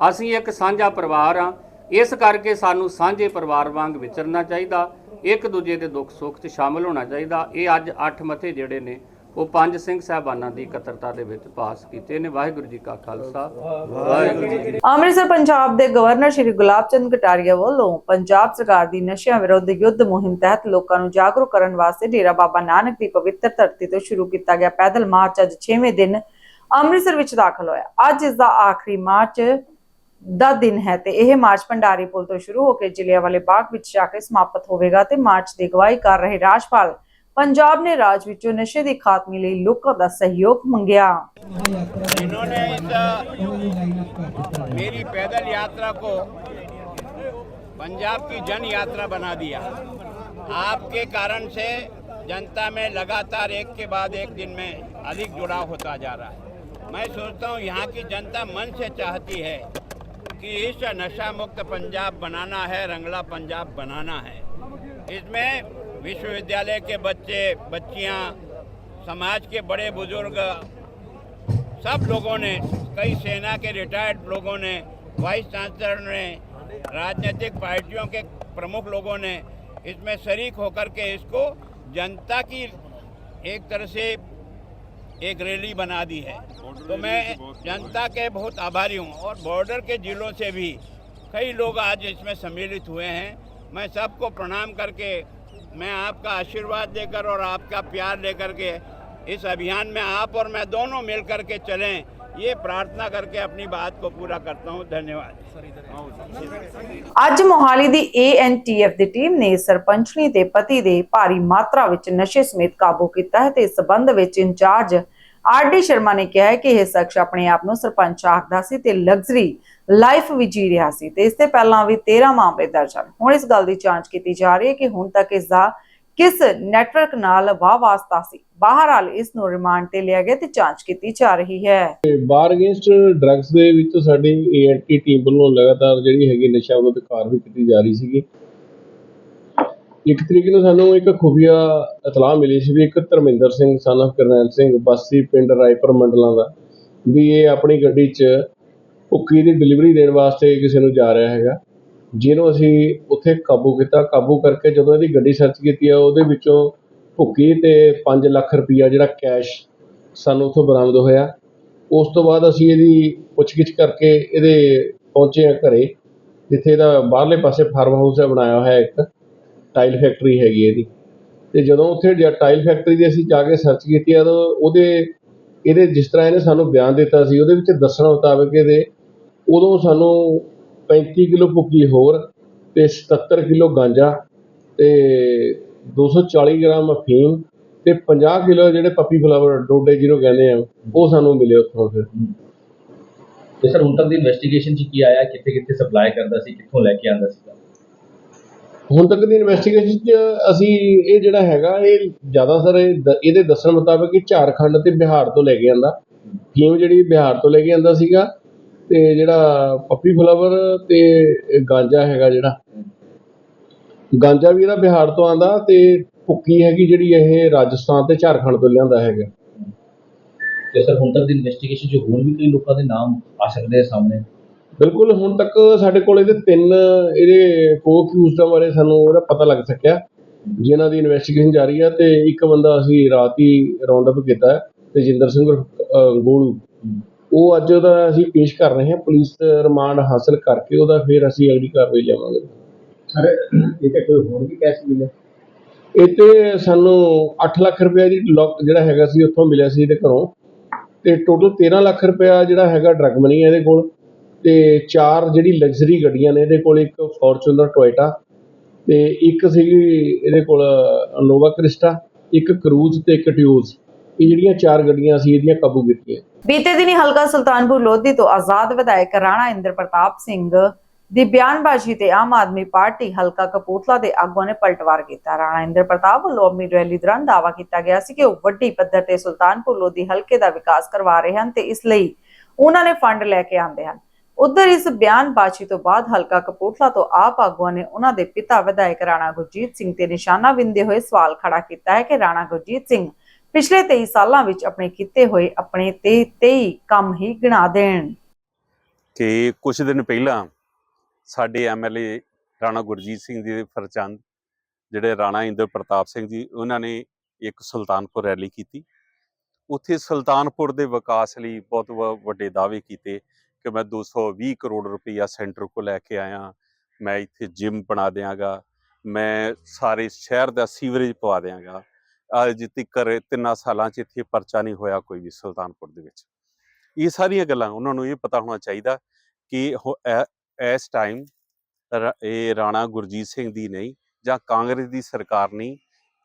ਅਸੀਂ ਇੱਕ ਸਾਂਝਾ ਪਰਿਵਾਰ ਆ। ਇਸ ਕਰਕੇ ਸਾਨੂੰ ਸਾਂਝੇ ਪਰਿਵਾਰ ਵਾਂਗ ਵਿਚਰਨਾ ਚਾਹੀਦਾ, ਇੱਕ ਦੂਜੇ ਦੇ ਦੁੱਖ ਸੁੱਖ 'ਚ ਸ਼ਾਮਲ ਹੋਣਾ ਚਾਹੀਦਾ। ਇਹ ਅੱਜ ਅੱਠ ਮੱਥੇ ਜਿਹੜੇ ਨੇ ਉਹ ਪੰਜ ਸਿੰਘ ਸਾਹਿਬਾਨਾਂ ਦੀ ਇਕੱਤਰਤਾ ਦੇ ਵਿੱਚ ਪਾਸ ਕੀਤੇ ਨੇ। ਵਾਹਿਗੁਰੂ ਜੀ ਕਾ ਖਾਲਸਾ। ਵਾਹਿਗੁਰੂ ਜੀ ਕੀ ਅੰਮ੍ਰਿਤਸਰ ਪੰਜਾਬ ਦੇ ਗਵਰਨਰ ਸ਼੍ਰੀ ਗੁਲਾਬ ਚੰਦ ਕਟਾਰੀਆ ਵੱਲੋਂ ਪੰਜਾਬ ਸਰਕਾਰ ਦੀ ਨਸ਼ਿਆਂ ਵਿਰੁੱਧ ਯੁੱਧ ਮੁਹਿੰਮ ਤਹਿਤ ਲੋਕਾਂ ਨੂੰ ਜਾਗਰੂਕ ਕਰਨ ਵਾਸਤੇ ਡੇਰਾ ਬਾਬਾ ਨਾਨਕ ਦੀ ਪਵਿੱਤਰ ਧਰਤੀ ਤੋਂ ਸ਼ੁਰੂ ਕੀਤਾ ਗਿਆ ਪੈਦਲ ਮਾਰਚ ਅੱਜ 6ਵੇਂ ਦਿਨ ਅੰਮ੍ਰਿਤਸਰ ਵਿੱਚ ਦਾਖਲ ਹੋਇਆ। ਅੱਜ ਇਸ ਦਾ ਆਖਰੀ ਮਾਰਚ ਦਾ ਦਿਨ ਹੈ ਤੇ ਇਹ ਮਾਰਚ ਭੰਡਾਰੀ ਪੁਲ ਤੋਂ ਸ਼ੁਰੂ ਹੋ ਕੇ ਜ਼ਿਲ੍ਹਿਆਂਵਾਲੇ ਬਾਗ ਵਿੱਚ ਜਾ ਕੇ ਸਮਾਪਤ ਹੋਵੇਗਾ ਤੇ ਮਾਰਚ ਦੀ ਅਗਵਾਈ ਕਰ ਰਹੇ ਰਾਜਪਾਲ ਪੰਜਾਬ ਨੇ ਰਾਜ ਵਿੱਚੋਂ ਨਸ਼ੇ ਦੀ ਖਾਤਮੇ ਲਈ ਲੋਕਾਂ ਦਾ ਸਹਿਯੋਗ ਮੰਗਿਆ इन्होंने इस मेरी पैदल यात्रा को पंजाब की जन यात्रा बना दिया आपके कारण से जनता में लगातार एक के बाद एक दिन में अधिक जुड़ाव होता जा रहा है मैं सोचता हूँ यहाँ की जनता मन से चाहती है कि इस नशा मुक्त पंजाब बनाना है रंगला पंजाब बनाना है इसमें विश्वविद्यालय के बच्चे बच्चियाँ समाज के बड़े बुज़ुर्ग सब लोगों ने कई सेना के रिटायर्ड लोगों ने वाइस चांसलर ने राजनीतिक पार्टियों के प्रमुख लोगों ने इसमें शरीक होकर के इसको जनता की एक तरह से एक रैली बना दी है। तो मैं जनता के बहुत आभारी हूँ और बॉर्डर के जिलों से भी कई लोग आज इसमें सम्मिलित हुए हैं। मैं सबको प्रणाम करके मैं आपका आशीर्वाद देकर और आपका प्यार लेकर के इस अभियान में आप और मैं दोनों मिल करके चलें ये प्रार्थना करके अपनी बात को पूरा करता हूँ धन्यवाद ਅੱਜ ਮੋਹਾਲੀ ਦੀ ANTF ਦੀ ਟੀਮ ਨੇ ਸਰਪੰਚਣੀ ਦੇ ਪਤੀ ਦੇ ਭਾਰੀ ਮਾਤਰਾ ਵਿੱਚ ਨਸ਼ੇ ਸਮੇਤ ਕਾਬੂ ਕੀਤਾ ਹੈ ਤੇ ਇਸ ਸਬੰਧ ਵਿੱਚ ਇੰਚਾਰਜ ਆਰਡੀ ਸ਼ਰਮਾ ਨੇ ਕਿਹਾ ਹੈ ਕਿ ਇਹ ਸ਼ਖਸ ਆਪਣੇ ਆਪ ਨੂੰ ਸਰਪੰਚ ਆਖਦਾ ਸੀ ਤੇ ਲਗਜ਼ਰੀ ਲਾਈਫ ਵੀ ਜੀ ਰਿਹਾ ਸੀ ਤੇ ਇਸ ਤੇ ਪਹਿਲਾਂ ਵੀ 13 ਮਾਮਲੇ ਦਰਜ ਹਨ। ਹੁਣ ਇਸ ਗੱਲ ਦੀ ਜਾਂਚ ਕੀਤੀ ਜਾ ਰਹੀ ਹੈ ਕਿ ਹੁਣ ਤੱਕ ਇਸ ਦਾ ਕਿਸ ਨੈਟਵਰਕ ਨਾਲ ਵਾਹ ਵਾਸਤਾ ਸੀ। ਬਹਰਾਲ ਇਸ ਨੂੰ ਰਿਮਾਂਡ ਤੇ ਲਿਆ ਗਿਆ ਤੇ ਜਾਂਚ ਕੀਤੀ ਜਾ ਰਹੀ ਹੈ। ਬਾਰ ਅਗੇਂਸਟ ਡਰੱਗਸ ਦੇ ਵਿੱਚ ਸਾਡੀ ਏਐਨਟੀ ਟੀਮ ਵੱਲੋਂ ਲਗਾਤਾਰ ਜਿਹੜੀ ਹੈਗੀ ਨਸ਼ਾ ਵਿਰੋਧ ਕਾਰਵਾਈ ਕੀਤੀ ਜਾ ਰਹੀ ਸੀਗੀ। ਇੱਕ ਤਰੀਕੇ ਨੂੰ ਸਾਨੂੰ ਇੱਕ ਖੁਫੀਆ ਇਤਲਾਹ ਮਿਲੀ ਸੀ ਵੀ ਇੱਕ ਧਰਮਿੰਦਰ ਸਿੰਘ ਸਨ of ਕਰਨੈਲ ਸਿੰਘ, ਵਾਸੀ ਪਿੰਡ ਰਾਏਪੁਰ ਮੰਡਲਾਂ ਦਾ, ਵੀ ਇਹ ਆਪਣੀ ਗੱਡੀ 'ਚ ਭੁੱਕੀ ਦੀ ਡਿਲੀਵਰੀ ਦੇਣ ਵਾਸਤੇ ਕਿਸੇ ਨੂੰ ਜਾ ਰਿਹਾ ਹੈਗਾ। ਜਿਹਨੂੰ ਅਸੀਂ ਉੱਥੇ ਕਾਬੂ ਕੀਤਾ। ਕਾਬੂ ਕਰਕੇ ਜਦੋਂ ਇਹਦੀ ਗੱਡੀ ਸਰਚ ਕੀਤੀ ਆ, ਉਹਦੇ ਵਿੱਚੋਂ ਭੁੱਕੀ ਤੇ 5 ਲੱਖ ਰੁਪਈਆ ਜਿਹੜਾ ਕੈਸ਼ ਸਾਨੂੰ ਉੱਥੋਂ ਬਰਾਮਦ ਹੋਇਆ। ਉਸ ਤੋਂ ਬਾਅਦ ਅਸੀਂ ਇਹਦੀ ਪੁੱਛਗਿੱਛ ਕਰਕੇ ਇਹਦੇ ਪਹੁੰਚੇ ਆ ਘਰੇ, ਜਿੱਥੇ ਇਹਦਾ ਬਾਹਰਲੇ ਪਾਸੇ ਫਾਰਮ ਹਾਊਸ ਹੈ ਬਣਾਇਆ ਹੋਇਆ ਇੱਕ। ਟਾਈਲ ਫੈਕਟਰੀ ਹੈਗੀ ਇਹਦੀ। ਤੇ ਜਦੋਂ ਉੱਥੇ ਜਾ ਟਾਈਲ ਫੈਕਟਰੀ ਦੀ ਅਸੀਂ ਜਾ ਕੇ ਸਰਚ ਕੀਤੀ ਆ ਤਾਂ ਉਹਦੇ, ਇਹਦੇ ਜਿਸ ਤਰ੍ਹਾਂ ਇਹਨੇ ਸਾਨੂੰ ਬਿਆਨ ਦਿੱਤਾ ਸੀ, ਉਹਦੇ ਵਿੱਚ ਦੱਸਣ ਮੁਤਾਬਕ ਇਹਦੇ ਉਦੋਂ ਸਾਨੂੰ 35 ਕਿਲੋ ਭੁੱਕੀ ਹੋਰ ਤੇ 77 ਕਿਲੋ ਗਾਂਜਾ ਤੇ 240 ਗ੍ਰਾਮ ਅਫੀਮ ਤੇ 50 ਕਿਲੋ ਜਿਹੜੇ ਪੱਪੀ ਫਲਾਵਰ ਡੋਡੇ ਜਿਹਨੂੰ ਕਹਿੰਦੇ ਆ, ਉਹ ਸਾਨੂੰ ਮਿਲੇ ਉੱਥੋਂ ਫਿਰ। ਤੇ ਸਰ ਹੁਣ ਤੱਕ ਦੀ ਇਨਵੈਸਟੀਗੇਸ਼ਨ 'ਚ ਕੀ ਆਇਆ ਕਿੱਥੇ ਕਿੱਥੇ ਸਪਲਾਈ ਕਰਦਾ ਸੀ, ਕਿੱਥੋਂ ਲੈ ਕੇ ਆਉਂਦਾ ਸੀ ਹੁਣ ਤੱਕ ਦੀ ਇਨਵੈਸਟੀਗੇਸ਼ਨ 'ਚ ਅਸੀਂ ਇਹ ਜਿਹੜਾ ਹੈਗਾ, ਇਹ ਜ਼ਿਆਦਾਤਰ ਇਹ ਇਹਦੇ ਦੱਸਣ ਮੁਤਾਬਕ ਇਹ ਝਾਰਖੰਡ ਅਤੇ ਬਿਹਾਰ ਤੋਂ ਲੈ ਕੇ ਆਂਦਾ। ਫੀਮ ਜਿਹੜੀ ਬਿਹਾਰ ਤੋਂ ਲੈ ਕੇ ਆਂਦਾ ਸੀਗਾ ਤੇ ਜਿਹੜਾ ਪੱਪੀ ਫਲਾਵਰ ਤੇ ਗਾਂਜਾ ਹੈਗਾ ਜਿਹੜਾ। ਗਾਂਜਾ ਵੀ ਇਹਦਾ ਬਿਹਾਰ ਤੋਂ ਆਂਦਾ ਤੇ ਭੁੱਕੀ ਹੈਗੀ ਜਿਹੜੀ ਇਹ ਰਾਜਸਥਾਨ ਤੇ ਝਾਰਖੰਡ ਤੋਂ ਲਿਆਂਦਾ ਹੈਗਾ। ਤੇ ਸਰ ਹੁਣ ਤੱਕ ਦੀ ਇਨਵੈਸਟੀਗੇਸ਼ਨ 'ਚ ਹੋਰ ਵੀ ਕਈ ਲੋਕਾਂ ਦੇ ਨਾਮ ਆ ਸਕਦੇ ਆ ਸਾਹਮਣੇ। ਬਿਲਕੁਲ ਹੁਣ ਤੱਕ ਸਾਡੇ ਕੋਲ ਇਹਦੇ ਤਿੰਨ ਇਹਦੇ ਕੋ ਅਕਿਊਜ਼ਡਾਂ ਬਾਰੇ ਸਾਨੂੰ ਉਹਦਾ ਪਤਾ ਲੱਗ ਸਕਿਆ। ਜਿਨ੍ਹਾਂ ਦੀ ਇਨਵੈਸਟੀਗੇਸ਼ਨ ਜਾਰੀ ਹੈ ਤੇ ਇੱਕ ਬੰਦਾ ਅਸੀਂ ਰਾਤ ਹੀ ਰਾਉਂਡ ਅਪ ਕੀਤਾ ਹੈ, ਤੇਜਿੰਦਰ ਸਿੰਘ ਉਰਫ, ਗੋਲੂ। ਉਹ ਅੱਜ ਉਹਦਾ ਅਸੀਂ ਪੇਸ਼ ਕਰ ਰਹੇ ਹਾਂ ਪੁਲਿਸ ਰਿਮਾਂਡ ਹਾਸਲ ਕਰਕੇ ਉਹਦਾ ਫਿਰ ਅਸੀਂ ਅਗਲੀ ਕਾਰਵਾਈ ਲਿਆਵਾਂਗੇ। ਸਰ ਇਹ ਤੇ ਕੋਈ ਹੋਰ ਵੀ ਕੈਸ਼ ਮਿਲਿਆ? ਇਹ ਤੇ ਸਾਨੂੰ 8 ਲੱਖ ਰੁਪਏ ਦੀ ਲੋਕ ਜਿਹੜਾ ਹੈਗਾ ਸੀ ਉੱਥੋਂ ਮਿਲਿਆ ਸੀ ਇਹਦੇ ਘਰੋਂ। ਤੇ ਟੋਟਲ 13 ਲੱਖ ਰੁਪਇਆ ਜਿਹੜਾ ਹੈਗਾ ਡਰਗ ਮਨੀ ਹੈ ਇਹਦੇ ਕੋਲ। ਤੇ ਚਾਰ ਜਿਹੜੀ ਲਗਜ਼ਰੀ ਗੱਡੀਆਂ ਨੇ, ਇਹਦੇ ਕੋਲ ਇੱਕ ਫੋਰਚੂਨਰ ਟੋਇਟਾ ਤੇ ਇੱਕ ਸੀਗੀ ਇਹਦੇ ਕੋਲ ਨੋਵਾ ਕ੍ਰਿਸਟਾ ਇੱਕ ਕਰੂਜ਼ ਤੇ ਇੱਕ ਟਿਊਜ਼ ਇਹ ਜਿਹੜੀਆਂ ਚਾਰ ਗੱਡੀਆਂ ਸੀ, ਇਹਦੀਆਂ ਕਾਬੂ ਕੀਤੀਆਂ। ਬੀਤੇ ਦਿਨੀ ਹਲਕਾ ਸੁਲਤਾਨਪੁਰ ਲੋਧੀ ਤੋਂ ਆਜ਼ਾਦ ਵਿਧਾਇਕ ਰਾਣਾ ਇੰਦਰ ਪ੍ਰਤਾਪ ਸਿੰਘ ਦੀ ਬਿਆਨਬਾਜ਼ੀ ਤੇ ਆਮ ਆਦਮੀ ਪਾਰਟੀ ਹਲਕਾ ਕਪੂਰਥਲਾ ਦੇ ਆਗੂਆਂ ਨੇ ਪਲਟਵਾਰ ਕੀਤਾ। ਰਾਣਾ ਇੰਦਰ ਪ੍ਰਤਾਪ ਵੱਲੋਂ ਅਮੀ ਰੈਲੀ ਦੌਰਾਨ ਦਾਅਵਾ ਕੀਤਾ ਗਿਆ ਸੀ ਕਿ ਉਹ ਵੱਡੀ ਪੱਧਰ ਤੇ ਸੁਲਤਾਨਪੁਰ ਲੋਧੀ ਹਲਕੇ ਦਾ ਵਿਕਾਸ ਕਰਵਾ ਰਹੇ ਹਨ ਤੇ ਇਸ ਲਈ ਉਹਨਾਂ ਨੇ ਫੰਡ ਲੈ ਕੇ ਆਂਦੇ ਹਨ। ਉਧਰ ਇਸ ਬਿਆਨਬਾਜ਼ੀ ਤੋਂ ਬਾਅਦ ਹਲਕਾ ਕਪੂਰਥਲਾ ਤੋਂ ਆਪ ਆਗੂਆਂ ਨੇ ਉਹਨਾਂ ਦੇ ਪਿਤਾ ਵਿਧਾਇਕ ਰਾਣਾ ਗੁਰਜੀਤ ਸਿੰਘ ਤੇ ਨਿਸ਼ਾਨਾ ਬਿੰਦੇ ਹੋਏ ਸਵਾਲ ਖੜਾ ਕੀਤਾ ਹੈ ਕਿ ਰਾਣਾ ਗੁਰਜੀਤ ਸਿੰਘ ਪਿਛਲੇ 23 ਸਾਲਾਂ ਵਿੱਚ ਆਪਣੇ ਕੀਤੇ ਹੋਏ ਆਪਣੇ 23 ਕੰਮ ਹੀ ਗਿਣਾ ਦੇਣ। ਕਿ ਕੁਝ ਦਿਨ ਪਹਿਲਾਂ ਸਾਡੇ ਐਮਐਲਏ ਰਾਣਾ ਗੁਰਜੀਤ ਸਿੰਘ ਜੀ ਦੇ ਫਰਚੰਦ, ਜਿਹੜੇ ਰਾਣਾ ਇੰਦਰ ਪ੍ਰਤਾਪ ਸਿੰਘ ਜੀ, ਉਹਨਾਂ ਨੇ ਇੱਕ ਸੁਲਤਾਨਪੁਰ ਰੈਲੀ ਕੀਤੀ। ਉੱਥੇ ਸੁਲਤਾਨਪੁਰ ਦੇ ਵਿਕਾਸ ਲਈ ਬਹੁਤ ਵੱਡੇ ਦਾਅਵੇ ਕੀਤੇ। ਕਿ ਮੈਂ 220 ਕਰੋੜ ਰੁਪਈਆ ਸੈਂਟਰ ਕੋ ਲੈ ਕੇ ਆਇਆ, ਮੈਂ ਇੱਥੇ ਜਿਮ ਬਣਾ ਦਿਆਂਗਾ, ਮੈਂ ਸਾਰੇ ਸ਼ਹਿਰ ਦਾ ਸੀਵਰੇਜ ਪਵਾ ਦਿਆਂਗਾ। ਅੱਜ ਤੱਕ ਤਿੰਨਾਂ ਸਾਲਾਂ 'ਚ ਇੱਥੇ ਪਰਚਾ ਨਹੀਂ ਹੋਇਆ ਕੋਈ ਵੀ ਸੁਲਤਾਨਪੁਰ ਦੇ ਵਿੱਚ। ਇਹ ਸਾਰੀਆਂ ਗੱਲਾਂ ਉਹਨਾਂ ਨੂੰ ਇਹ ਪਤਾ ਹੋਣਾ ਚਾਹੀਦਾ ਕਿ ਉਹ ਐ- ਇਸ ਟਾਈਮ ਇਹ ਰਾਣਾ ਗੁਰਜੀਤ ਸਿੰਘ ਦੀ ਨਹੀਂ ਜਾਂ ਕਾਂਗਰਸ ਦੀ ਸਰਕਾਰ ਨਹੀਂ,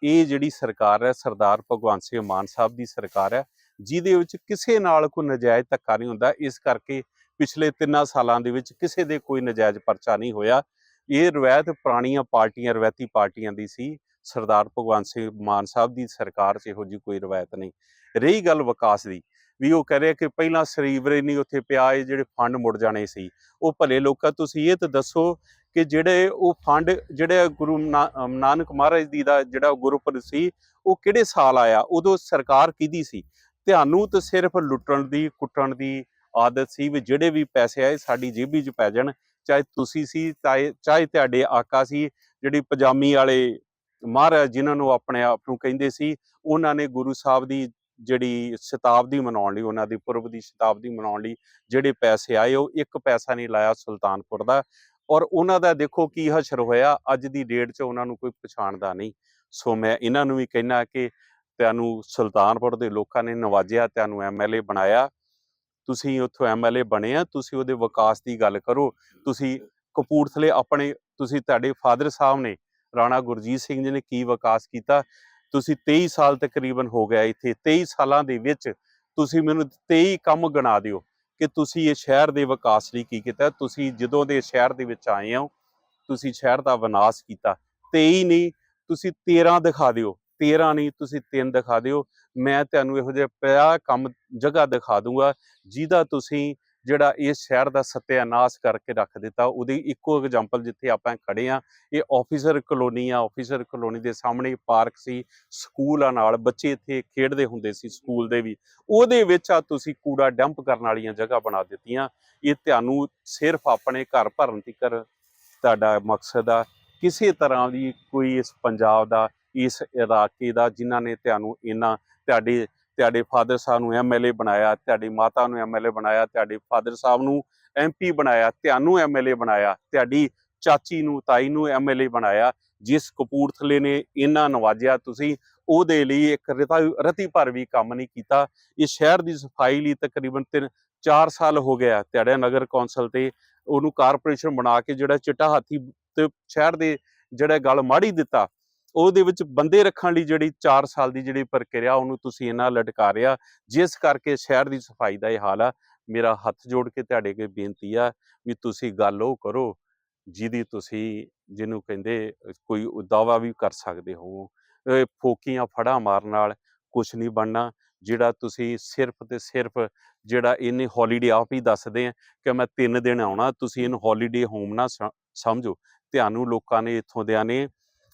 ਇਹ ਜਿਹੜੀ ਸਰਕਾਰ ਹੈ, ਸਰਦਾਰ ਭਗਵੰਤ ਸਿੰਘ ਮਾਨ ਸਾਹਿਬ ਦੀ ਸਰਕਾਰ ਹੈ, ਜਿਹਦੇ ਵਿੱਚ ਕਿਸੇ ਨਾਲ ਕੋਈ ਨਜਾਇਜ਼ ਧੱਕਾ ਨਹੀਂ ਹੁੰਦਾ, ਇਸ ਕਰਕੇ ਪਿਛਲੇ ਤਿੰਨਾਂ ਸਾਲਾਂ ਦੇ ਵਿੱਚ ਕਿਸੇ ਦੇ ਕੋਈ ਨਜਾਇਜ਼ ਪਰਚਾ ਨਹੀਂ ਹੋਇਆ। ਇਹ ਰਵਾਇਤ ਪੁਰਾਣੀਆਂ ਪਾਰਟੀਆਂ, ਰਵਾਇਤੀ ਪਾਰਟੀਆਂ ਦੀ ਸੀ। ਸਰਦਾਰ ਭਗਵੰਤ ਸਿੰਘ ਮਾਨ ਸਾਹਿਬ ਦੀ ਸਰਕਾਰ 'ਚ ਇਹੋ ਜਿਹੀ ਕੋਈ ਰਵਾਇਤ ਨਹੀਂ। ਰਹੀ ਗੱਲ ਵਿਕਾਸ ਦੀ, ਵੀ ਉਹ ਕਹਿ ਰਿਹਾ ਕਿ ਪਹਿਲਾਂ ਸਰੀਵਰੇ ਨਹੀਂ ਉੱਥੇ ਪਿਆ, ਇਹ ਜਿਹੜੇ ਫੰਡ ਮੁੜ ਜਾਣੇ ਸੀ, ਉਹ ਭਲੇ ਲੋਕਾਂ, ਤੁਸੀਂ ਇਹ ਤਾਂ ਦੱਸੋ ਕਿ ਜਿਹੜੇ ਉਹ ਫੰਡ, ਜਿਹੜੇ ਗੁਰੂ ਨਾ- ਨਾਨਕ ਮਹਾਰਾਜ ਦੀ ਦਾ ਜਿਹੜਾ ਗੁਰਪੁਰਬ ਸੀ, ਉਹ ਕਿਹੜੇ ਸਾਲ ਆਇਆ? ਉਦੋਂ ਸਰਕਾਰ ਕਿਹਦੀ ਸੀ? ਤੁਹਾਨੂੰ ਤਾਂ ਸਿਰਫ ਲੁੱਟਣ ਦੀ, ਕੁੱਟਣ ਦੀ ਆਦਤ ਸੀ ਵੀ ਜਿਹੜੇ ਵੀ ਪੈਸੇ ਆਏ ਸਾਡੀ ਜੇਬੀ 'ਚ ਪੈ ਜਾਣ, ਚਾਹੇ ਤੁਸੀਂ ਸੀ, ਚਾਹੇ ਚਾਹੇ ਤੁਹਾਡੇ ਆਕਾ ਸੀ, ਜਿਹੜੀ ਪਜਾਮੀ ਵਾਲੇ ਮਹਾਰਾਜ ਜਿਨ੍ਹਾਂ ਨੂੰ ਆਪਣੇ ਆਪ ਨੂੰ ਕਹਿੰਦੇ ਸੀ, ਉਹਨਾਂ ਨੇ ਗੁਰੂ ਸਾਹਿਬ ਦੀ ਜਿਹੜੀ ਸ਼ਤਾਬਦੀ ਮਨਾਉਣ ਲਈ, ਉਹਨਾਂ ਦੀ ਪੁਰਬ ਦੀ ਸ਼ਤਾਬਦੀ ਮਨਾਉਣ ਲਈ ਜਿਹੜੇ ਪੈਸੇ ਆਏ, ਉਹ ਇੱਕ ਪੈਸਾ ਨਹੀਂ ਲਾਇਆ ਸੁਲਤਾਨਪੁਰ ਦਾ। ਔਰ ਉਹਨਾਂ ਦਾ ਦੇਖੋ ਕੀ ਹਸ਼ਰ ਹੋਇਆ, ਅੱਜ ਦੀ ਡੇਟ 'ਚ ਉਹਨਾਂ ਨੂੰ ਕੋਈ ਪਛਾਣਦਾ ਨਹੀਂ। ਸੋ ਮੈਂ ਇਹਨਾਂ ਨੂੰ ਵੀ ਕਹਿਣਾ ਕਿ ਤੁਹਾਨੂੰ ਸੁਲਤਾਨਪੁਰ ਦੇ ਲੋਕਾਂ ਨੇ ਨਵਾਜਿਆ, ਤੁਹਾਨੂੰ ਐਮਐਲਏ ਬਣਾਇਆ। ਤੁਸੀਂ ਉੱਥੋਂ ਐਮਐਲਏ ਬਣੇ ਆ ਤੁਸੀਂ ਉਹਦੇ ਵਿਕਾਸ ਦੀ ਗੱਲ ਕਰੋ। ਤੁਸੀਂ ਕਪੂਰਥਲੇ ਆਪਣੇ ਤੁਸੀਂ ਤੁਹਾਡੇ ਫਾਦਰ ਸਾਹਿਬ ਨੇ ਰਾਣਾ ਗੁਰਜੀਤ ਸਿੰਘ ਜੀ ਨੇ ਕੀ ਵਿਕਾਸ ਕੀਤਾ? ਤੁਸੀਂ 23 ਸਾਲ ਤਕਰੀਬਨ ਹੋ ਗਿਆ ਇੱਥੇ 23 ਸਾਲਾਂ ਦੇ ਵਿੱਚ ਤੁਸੀਂ ਮੈਨੂੰ 23 ਕੰਮ ਗਿਣਾ ਦਿਓ ਕਿ ਤੁਸੀਂ ਇਹ ਸ਼ਹਿਰ ਦੇ ਵਿਕਾਸ ਲਈ ਕੀ ਕੀਤਾ। ਤੁਸੀਂ ਜਦੋਂ ਦੇ ਸ਼ਹਿਰ ਦੇ ਵਿੱਚ ਆਏ ਹੋ ਤੁਸੀਂ ਸ਼ਹਿਰ ਦਾ ਵਿਨਾਸ਼ ਕੀਤਾ। 23 ਨਹੀਂ ਤੁਸੀਂ 13 ਦਿਖਾ ਦਿਓ। 13 ਨਹੀਂ ਤੁਸੀਂ 3 ਦਿਖਾ ਦਿਓ। ਮੈਂ ਤੁਹਾਨੂੰ ਇਹੋ ਜਿਹਾ ਪਿਆ ਕੰਮ, ਜਗ੍ਹਾ ਦਿਖਾ ਦੂੰਗਾ, ਜਿਹਦਾ ਤੁਸੀਂ ਜਿਹੜਾ ਇਸ ਸ਼ਹਿਰ ਦਾ ਸਤਿਆਨਾਸ਼ ਕਰਕੇ ਰੱਖ ਦਿੱਤਾ। ਉਹਦੀ ਇੱਕੋ ਐਗਜ਼ਾਮਪਲ ਜਿੱਥੇ ਆਪਾਂ ਖੜੇ ਆ, ਇਹ ਆਫੀਸਰ ਕਲੋਨੀ ਆ। ਆਫੀਸਰ ਕਲੋਨੀ ਦੇ ਸਾਹਮਣੇ ਪਾਰਕ ਸੀ ਸਕੂਲ ਆ ਨਾਲ। ਬੱਚੇ ਇੱਥੇ ਖੇਡਦੇ ਹੁੰਦੇ ਸੀ ਸਕੂਲ ਦੇ ਵੀ। ਉਹਦੇ ਵਿੱਚ ਆ ਤੁਸੀਂ ਕੂੜਾ ਡੰਪ ਕਰਨ ਵਾਲੀਆਂ ਜਗ੍ਹਾ ਬਣਾ ਦਿੱਤੀਆਂ। ਇਹ ਤੁਹਾਨੂੰ ਸਿਰਫ ਆਪਣੇ ਘਰ ਭਰਨ ਤੀਕਰ ਤੁਹਾਡਾ ਮਕਸਦ ਆ। ਕਿਸੇ ਤਰ੍ਹਾਂ ਦੀ ਕੋਈ ਇਸ ਪੰਜਾਬ ਦਾ ਇਸ ਇਲਾਕੇ ਦਾ ਜਿਨ੍ਹਾਂ ਨੇ ਤੁਹਾਨੂੰ ਇਹਨਾਂ ਤੁਹਾਡੇ ਤੁਹਾਡੇ ਫਾਦਰ ਸਾਹਿਬ ਨੂੰ ਐਮਐਲਏ ਬਣਾਇਆ, ਤੁਹਾਡੀ ਮਾਤਾ ਨੂੰ ਐਮਐਲਏ ਬਣਾਇਆ, ਤੁਹਾਡੇ ਫਾਦਰ ਸਾਹਿਬ ਨੂੰ ਐਮਪੀ ਬਣਾਇਆ, ਤੁਹਾਨੂੰ ਐਮਐਲਏ ਬਣਾਇਆ, ਤੁਹਾਡੀ ਚਾਚੀ ਨੂੰ, ਤਾਈ ਨੂੰ ਐਮਐਲਏ ਬਣਾਇਆ, ਜਿਸ ਕਪੂਰਥਲੇ ਨੇ ਇਹਨਾਂ ਨਵਾਜਿਆ, ਤੁਸੀਂ ਉਹਦੇ ਲਈ ਇੱਕ ਰਤਾ- ਰਤੀ ਭਰ ਵੀ ਕੰਮ ਨਹੀਂ ਕੀਤਾ। ਇਹ ਸ਼ਹਿਰ ਦੀ ਸਫ਼ਾਈ ਲਈ ਤਕਰੀਬਨ 3 4 ਸਾਲ ਹੋ ਗਿਆ ਤੁਹਾਡੇ ਨਗਰ ਕੌਂਸਲ ਤੇ ਉਹਨੂੰ ਕਾਰਪੋਰੇਸ਼ਨ ਬਣਾ ਕੇ ਜਿਹੜਾ ਚਿੱਟਾ ਹਾਥੀ ਤੇ ਸ਼ਹਿਰ ਦੇ ਜਿਹੜਾ ਗੱਲ ਮਾੜੀ ਦਿੱਤਾ ਉਹਦੇ ਵਿੱਚ ਬੰਦੇ ਰੱਖਣ ਲਈ ਜਿਹੜੀ 4 ਸਾਲ ਦੀ ਜਿਹੜੀ ਪ੍ਰਕਿਰਿਆ, ਉਹਨੂੰ ਤੁਸੀਂ ਇਹਨਾਂ ਲਟਕਾ ਰਿਆ ਜਿਸ ਕਰਕੇ ਸ਼ਹਿਰ ਦੀ ਸਫ਼ਾਈ ਦਾ ਇਹ ਹਾਲ ਆ। ਮੇਰਾ ਹੱਥ ਜੋੜ ਕੇ ਤੁਹਾਡੇ ਅੱਗੇ ਬੇਨਤੀ ਆ ਵੀ ਤੁਸੀਂ ਗੱਲ ਉਹ ਕਰੋ, ਜਿਹਦੀ ਤੁਸੀਂ, ਜਿਹਨੂੰ ਕਹਿੰਦੇ ਕੋਈ ਦਾਵਾ ਵੀ ਕਰ ਸਕਦੇ ਹੋ। ਇਹ ਫੋਕੀਆਂ ਫੜਾ ਮਾਰਨ ਨਾਲ ਕੁਝ ਨਹੀਂ ਬਣਨਾ, ਜਿਹੜਾ ਤੁਸੀਂ ਸਿਰਫ ਤੇ ਸਿਰਫ ਜਿਹੜਾ ਇਹਨੇ ਹੌਲੀਡੇ ਆਪ ਹੀ ਦੱਸਦੇ ਆ ਕਿ ਮੈਂ 3 ਦਿਨ ਆਉਣਾ, ਤੁਸੀਂ ਇਹਨੂੰ ਹੌਲੀਡੇ ਹੋਮ ਨਾ ਸ- ਸਮਝੋ। ਤੁਹਾਨੂੰ ਲੋਕਾਂ ਨੇ ਇੱਥੋਂ ਦਿਆਂ ਨੇ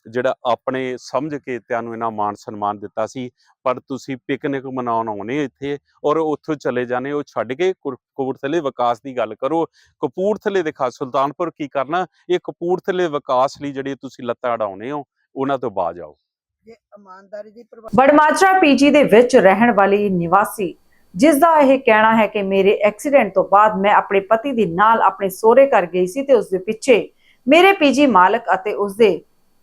ਜਿਹੜਾ ਆਪਣੇ ਸਮਝ ਕੇ ਤੁਹਾਨੂੰ ਇਹਨਾਂ ਮਾਣ ਸਨਮਾਨ ਦਿੱਤਾ ਸੀ ਪਰ ਤੁਸੀਂ ਪਿਕਨਿਕ ਮਨਾਉਣ ਆਉਨੇ ਇੱਥੇ ਔਰ ਉੱਥੋਂ ਚਲੇ ਜਾਣੇ ਉਹ ਛੱਡ ਕੇ ਕੁਰ- ਕਪੂਰਥਲੇ ਵਿਕਾਸ ਦੀ ਗੱਲ ਕਰੋ। ਕਪੂਰਥਲੇ ਦੇ ਖਾਸ ਸੁਲਤਾਨਪੁਰ ਕੀ ਕਰਨਾ ਇਹ ਕਪੂਰਥਲੇ ਵਿਕਾਸ ਲਈ ਜਿਹੜੇ ਤੁਸੀਂ ਲੱਤਾਂ ਅਡਾਉਨੇ ਹੋ ਉਹਨਾਂ ਤੋਂ ਬਾਜ ਆਓ। ਜੇ ਇਮਾਨਦਾਰੀ ਦੀ ਬੜਮਾਜਰਾ ਪੀਜੀ ਦੇ ਵਿੱਚ ਰਹਿਣ ਵਾਲੀ ਨਿਵਾਸੀ ਜਿਸ ਦਾ ਇਹ ਕਹਿਣਾ ਹੈ ਕਿ ਮੇਰੇ ਐਕਸੀਡੈਂਟ ਤੋਂ ਬਾਅਦ ਮੈਂ ਆਪਣੇ ਪਤੀ ਦੇ ਨਾਲ ਆਪਣੇ ਸਹੁਰੇ ਘਰ ਗਈ ਸੀ ਤੇ ਉਸ ਦੇ ਪਿੱਛੇ ਮੇਰੇ ਪੀਜੀ ਮਾਲਕ ਅਤੇ ਉਸ ਦੇ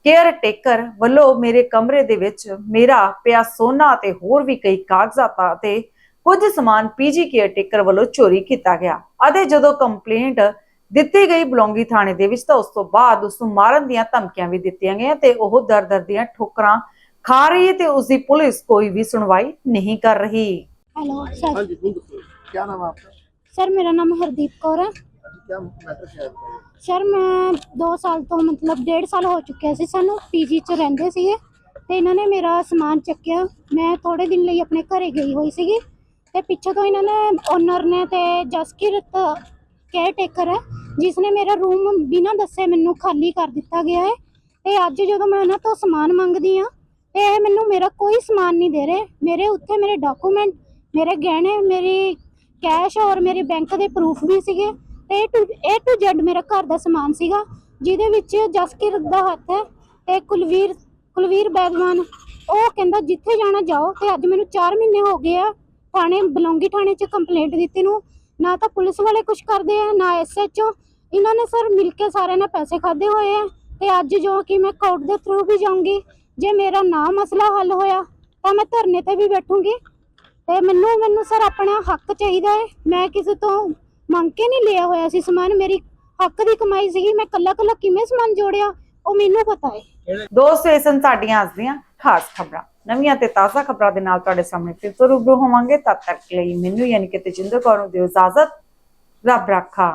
ਕੇਅਰ ਟੇਕਰ ਵੱਲੋਂ ਮੇਰੇ ਕਮਰੇ ਦੇ ਵਿੱਚ ਮੇਰਾ ਪਿਆ ਸੋਨਾ ਤੇ ਹੋਰ ਵੀ ਕਈ ਕਾਗਜ਼ਾਤਾਂ ਤੇ ਕੁਝ ਸਮਾਨ ਪੀਜੀ ਕੇਅਰ ਟੇਕਰ ਵੱਲੋਂ ਚੋਰੀ ਕੀਤਾ ਗਿਆ। ਅਤੇ ਜਦੋਂ ਕੰਪਲੇਂਟ ਦਿੱਤੀ ਗਈ ਬਲੌਂਗੀ ਥਾਣੇ ਦੇ ਵਿੱਚ ਤਾਂ ਉਸ ਤੋਂ ਬਾਅਦ ਉਸ ਨੂੰ ਮਾਰਨ ਦੀਆਂ ਧਮਕੀਆਂ ਵੀ ਦਿੱਤੀਆਂ ਗਈਆਂ ਤੇ ਉਹ ਦਰ-ਦਰ ਦੀਆਂ ਠੋਕਰਾਂ ਖਾ ਰਹੀ ਤੇ ਉਸ ਦੀ ਪੁਲਿਸ ਕੋਈ ਵੀ ਸੁਣਵਾਈ ਨਹੀਂ ਕਰ ਰਹੀ। ਹਾਂਜੀ ਕੀ ਨਾਮ ਆਪਕਾ? ਸਰ ਮੇਰਾ ਨਾਮ ਹਰਦੀਪ ਕੌਰ ਹੈ। क्या मैटर क्या है ਸਰ ਮੈਂ 2 ਸਾਲ ਤੋਂ ਮਤਲਬ 1.5 ਸਾਲ ਹੋ ਚੁੱਕਿਆ ਸੀ ਸਾਨੂੰ ਪੀਜੀ 'ਚ ਰਹਿੰਦੇ ਸੀਗੇ ਤੇ ਇਹਨਾਂ ਨੇ ਮੇਰਾ ਸਮਾਨ ਚੱਕਿਆ ਮੈਂ ਥੋੜੇ ਦਿਨ ਲਈ ਆਪਣੇ ਘਰੇ ਗਈ ਹੋਈ ਸੀਗੀ ਤੇ ਪਿੱਛੋਂ ਤੋਂ ਇਹਨਾਂ ਨੇ ਓਨਰ ਨੇ ਤੇ ਜਸਕਿਰਤ ਕੇਅਰ ਟੇਕਰ ਹੈ ਜਿਸ ਨੇ ਮੇਰਾ ਰੂਮ ਬਿਨਾਂ ਦੱਸੇ ਮੈਨੂੰ ਖਾਲੀ ਕਰ ਦਿੱਤਾ ਗਿਆ ਹੈ ਤੇ ਅੱਜ ਜਦੋਂ ਮੈਂ ਉਹਨਾਂ ਤੋਂ ਸਮਾਨ ਮੰਗਦੀ ਆ ਤੇ ਇਹ ਮੈਨੂੰ ਮੇਰਾ ਕੋਈ ਸਮਾਨ ਨਹੀਂ ਦੇ ਰਹੇ ਮੇਰੇ ਉੱਥੇ ਮੇਰੇ ਡਾਕੂਮੈਂਟ ਮੇਰੇ ਗਹਿਣੇ ਮੇਰੀ ਕੈਸ਼ ਔਰ ਮੇਰੇ ਬੈਂਕ ਦੇ ਪ੍ਰੂਫ ਵੀ ਸੀਗੇ A to A to to ਮੇਰਾ ਘਰ ਦਾ ਸਮਾਨ ਸੀਗਾ, ਜਿਹਦੇ ਵਿੱਚ ਜਸਕਿਰ ਦਾ ਹੱਥ ਹੈ ਤੇ ਕੁਲਵੀਰ ਕੁਲਵੀਰ ਬੈਗਵਾਨ। ਉਹ ਕਹਿੰਦਾ, ਜਿੱਥੇ ਜਾਣਾ ਜਾਓ ਤੇ ਅੱਜ ਮੈਨੂੰ 4 ਮਹੀਨੇ ਹੋ ਗਏ ਆ। ਥਾਣੇ, ਬਲੌਂਗੀ ਥਾਣੇ 'ਚ ਕੰਪਲੇਂਟ ਦਿੱਤੀ ਨੂੰ। ਨਾ ਤਾਂ ਪੁਲਿਸ ਵਾਲੇ ਕੁਝ ਕਰਦੇ ਆ, ਨਾ ਐਸਐਚਓ ਇਹਨਾਂ ਨੇ ਸਰ ਮਿਲ ਕੇ ਸਾਰਿਆਂ ਨੇ ਪੈਸੇ ਖਾਦੇ ਹੋਏ ਆ ਤੇ ਅੱਜ ਜੋ ਕਿ ਮੈਂ ਕੋਰਟ ਦੇ ਥਰੂ ਵੀ ਜਾਊਂਗੀ। ਜੇ ਮੇਰਾ ਨਾ ਮਸਲਾ ਹੱਲ ਹੋਇਆ, ਤਾਂ ਮੈਂ ਧਰਨੇ ਤੇ ਵੀ ਬੈਠੂੰਗੀ। ਤੇ ਮੈਨੂੰ ਮੈਨੂੰ ਸਰ ਆਪਣਾ ਹੱਕ ਚਾਹੀਦਾ ਹੈ ਮੈਂ ਕਿਸੇ ਤੋਂ ਮੰਗ ਕੇ ਨਹੀਂ ਲਿਆ ਹੋਇਆ ਸੀ ਸਮਾਨ, ਮੇਰੀ ਹੱਕ ਦੀ ਕਮਾਈ ਸੀਗੀ, ਮੈਂ ਕੱਲਾ ਕੱਲਾ ਕਿਵੇਂ ਸਮਾਨ ਜੋੜਿਆ, ਉਹ ਮੈਨੂੰ ਪਤਾ ਹੈ ਦੋਸਤੋ ਇਹ ਸਨ ਸਾਡੀਆਂ ਅੱਜ ਦੀਆਂ ਖਾਸ ਖਬਰਾਂ, ਨਵੀਆਂ ਤੇ ਤਾਜ਼ਾ ਖਬਰਾਂ ਦੇ ਨਾਲ ਤੁਹਾਡੇ ਸਾਹਮਣੇ ਫਿਰ ਤੋਂ ਰੂਬਰੂ ਹੋਵਾਂਗੇ, ਤਦ ਤੱਕ ਲਈ ਮੈਨੂੰ ਯਾਨੀ ਕਿ ਤੇਜਿੰਦਰ ਕੌਰ ਨੂੰ ਦਿਓ ਇਜਾਜ਼ਤ, ਰੱਬ ਰਾਖਾ।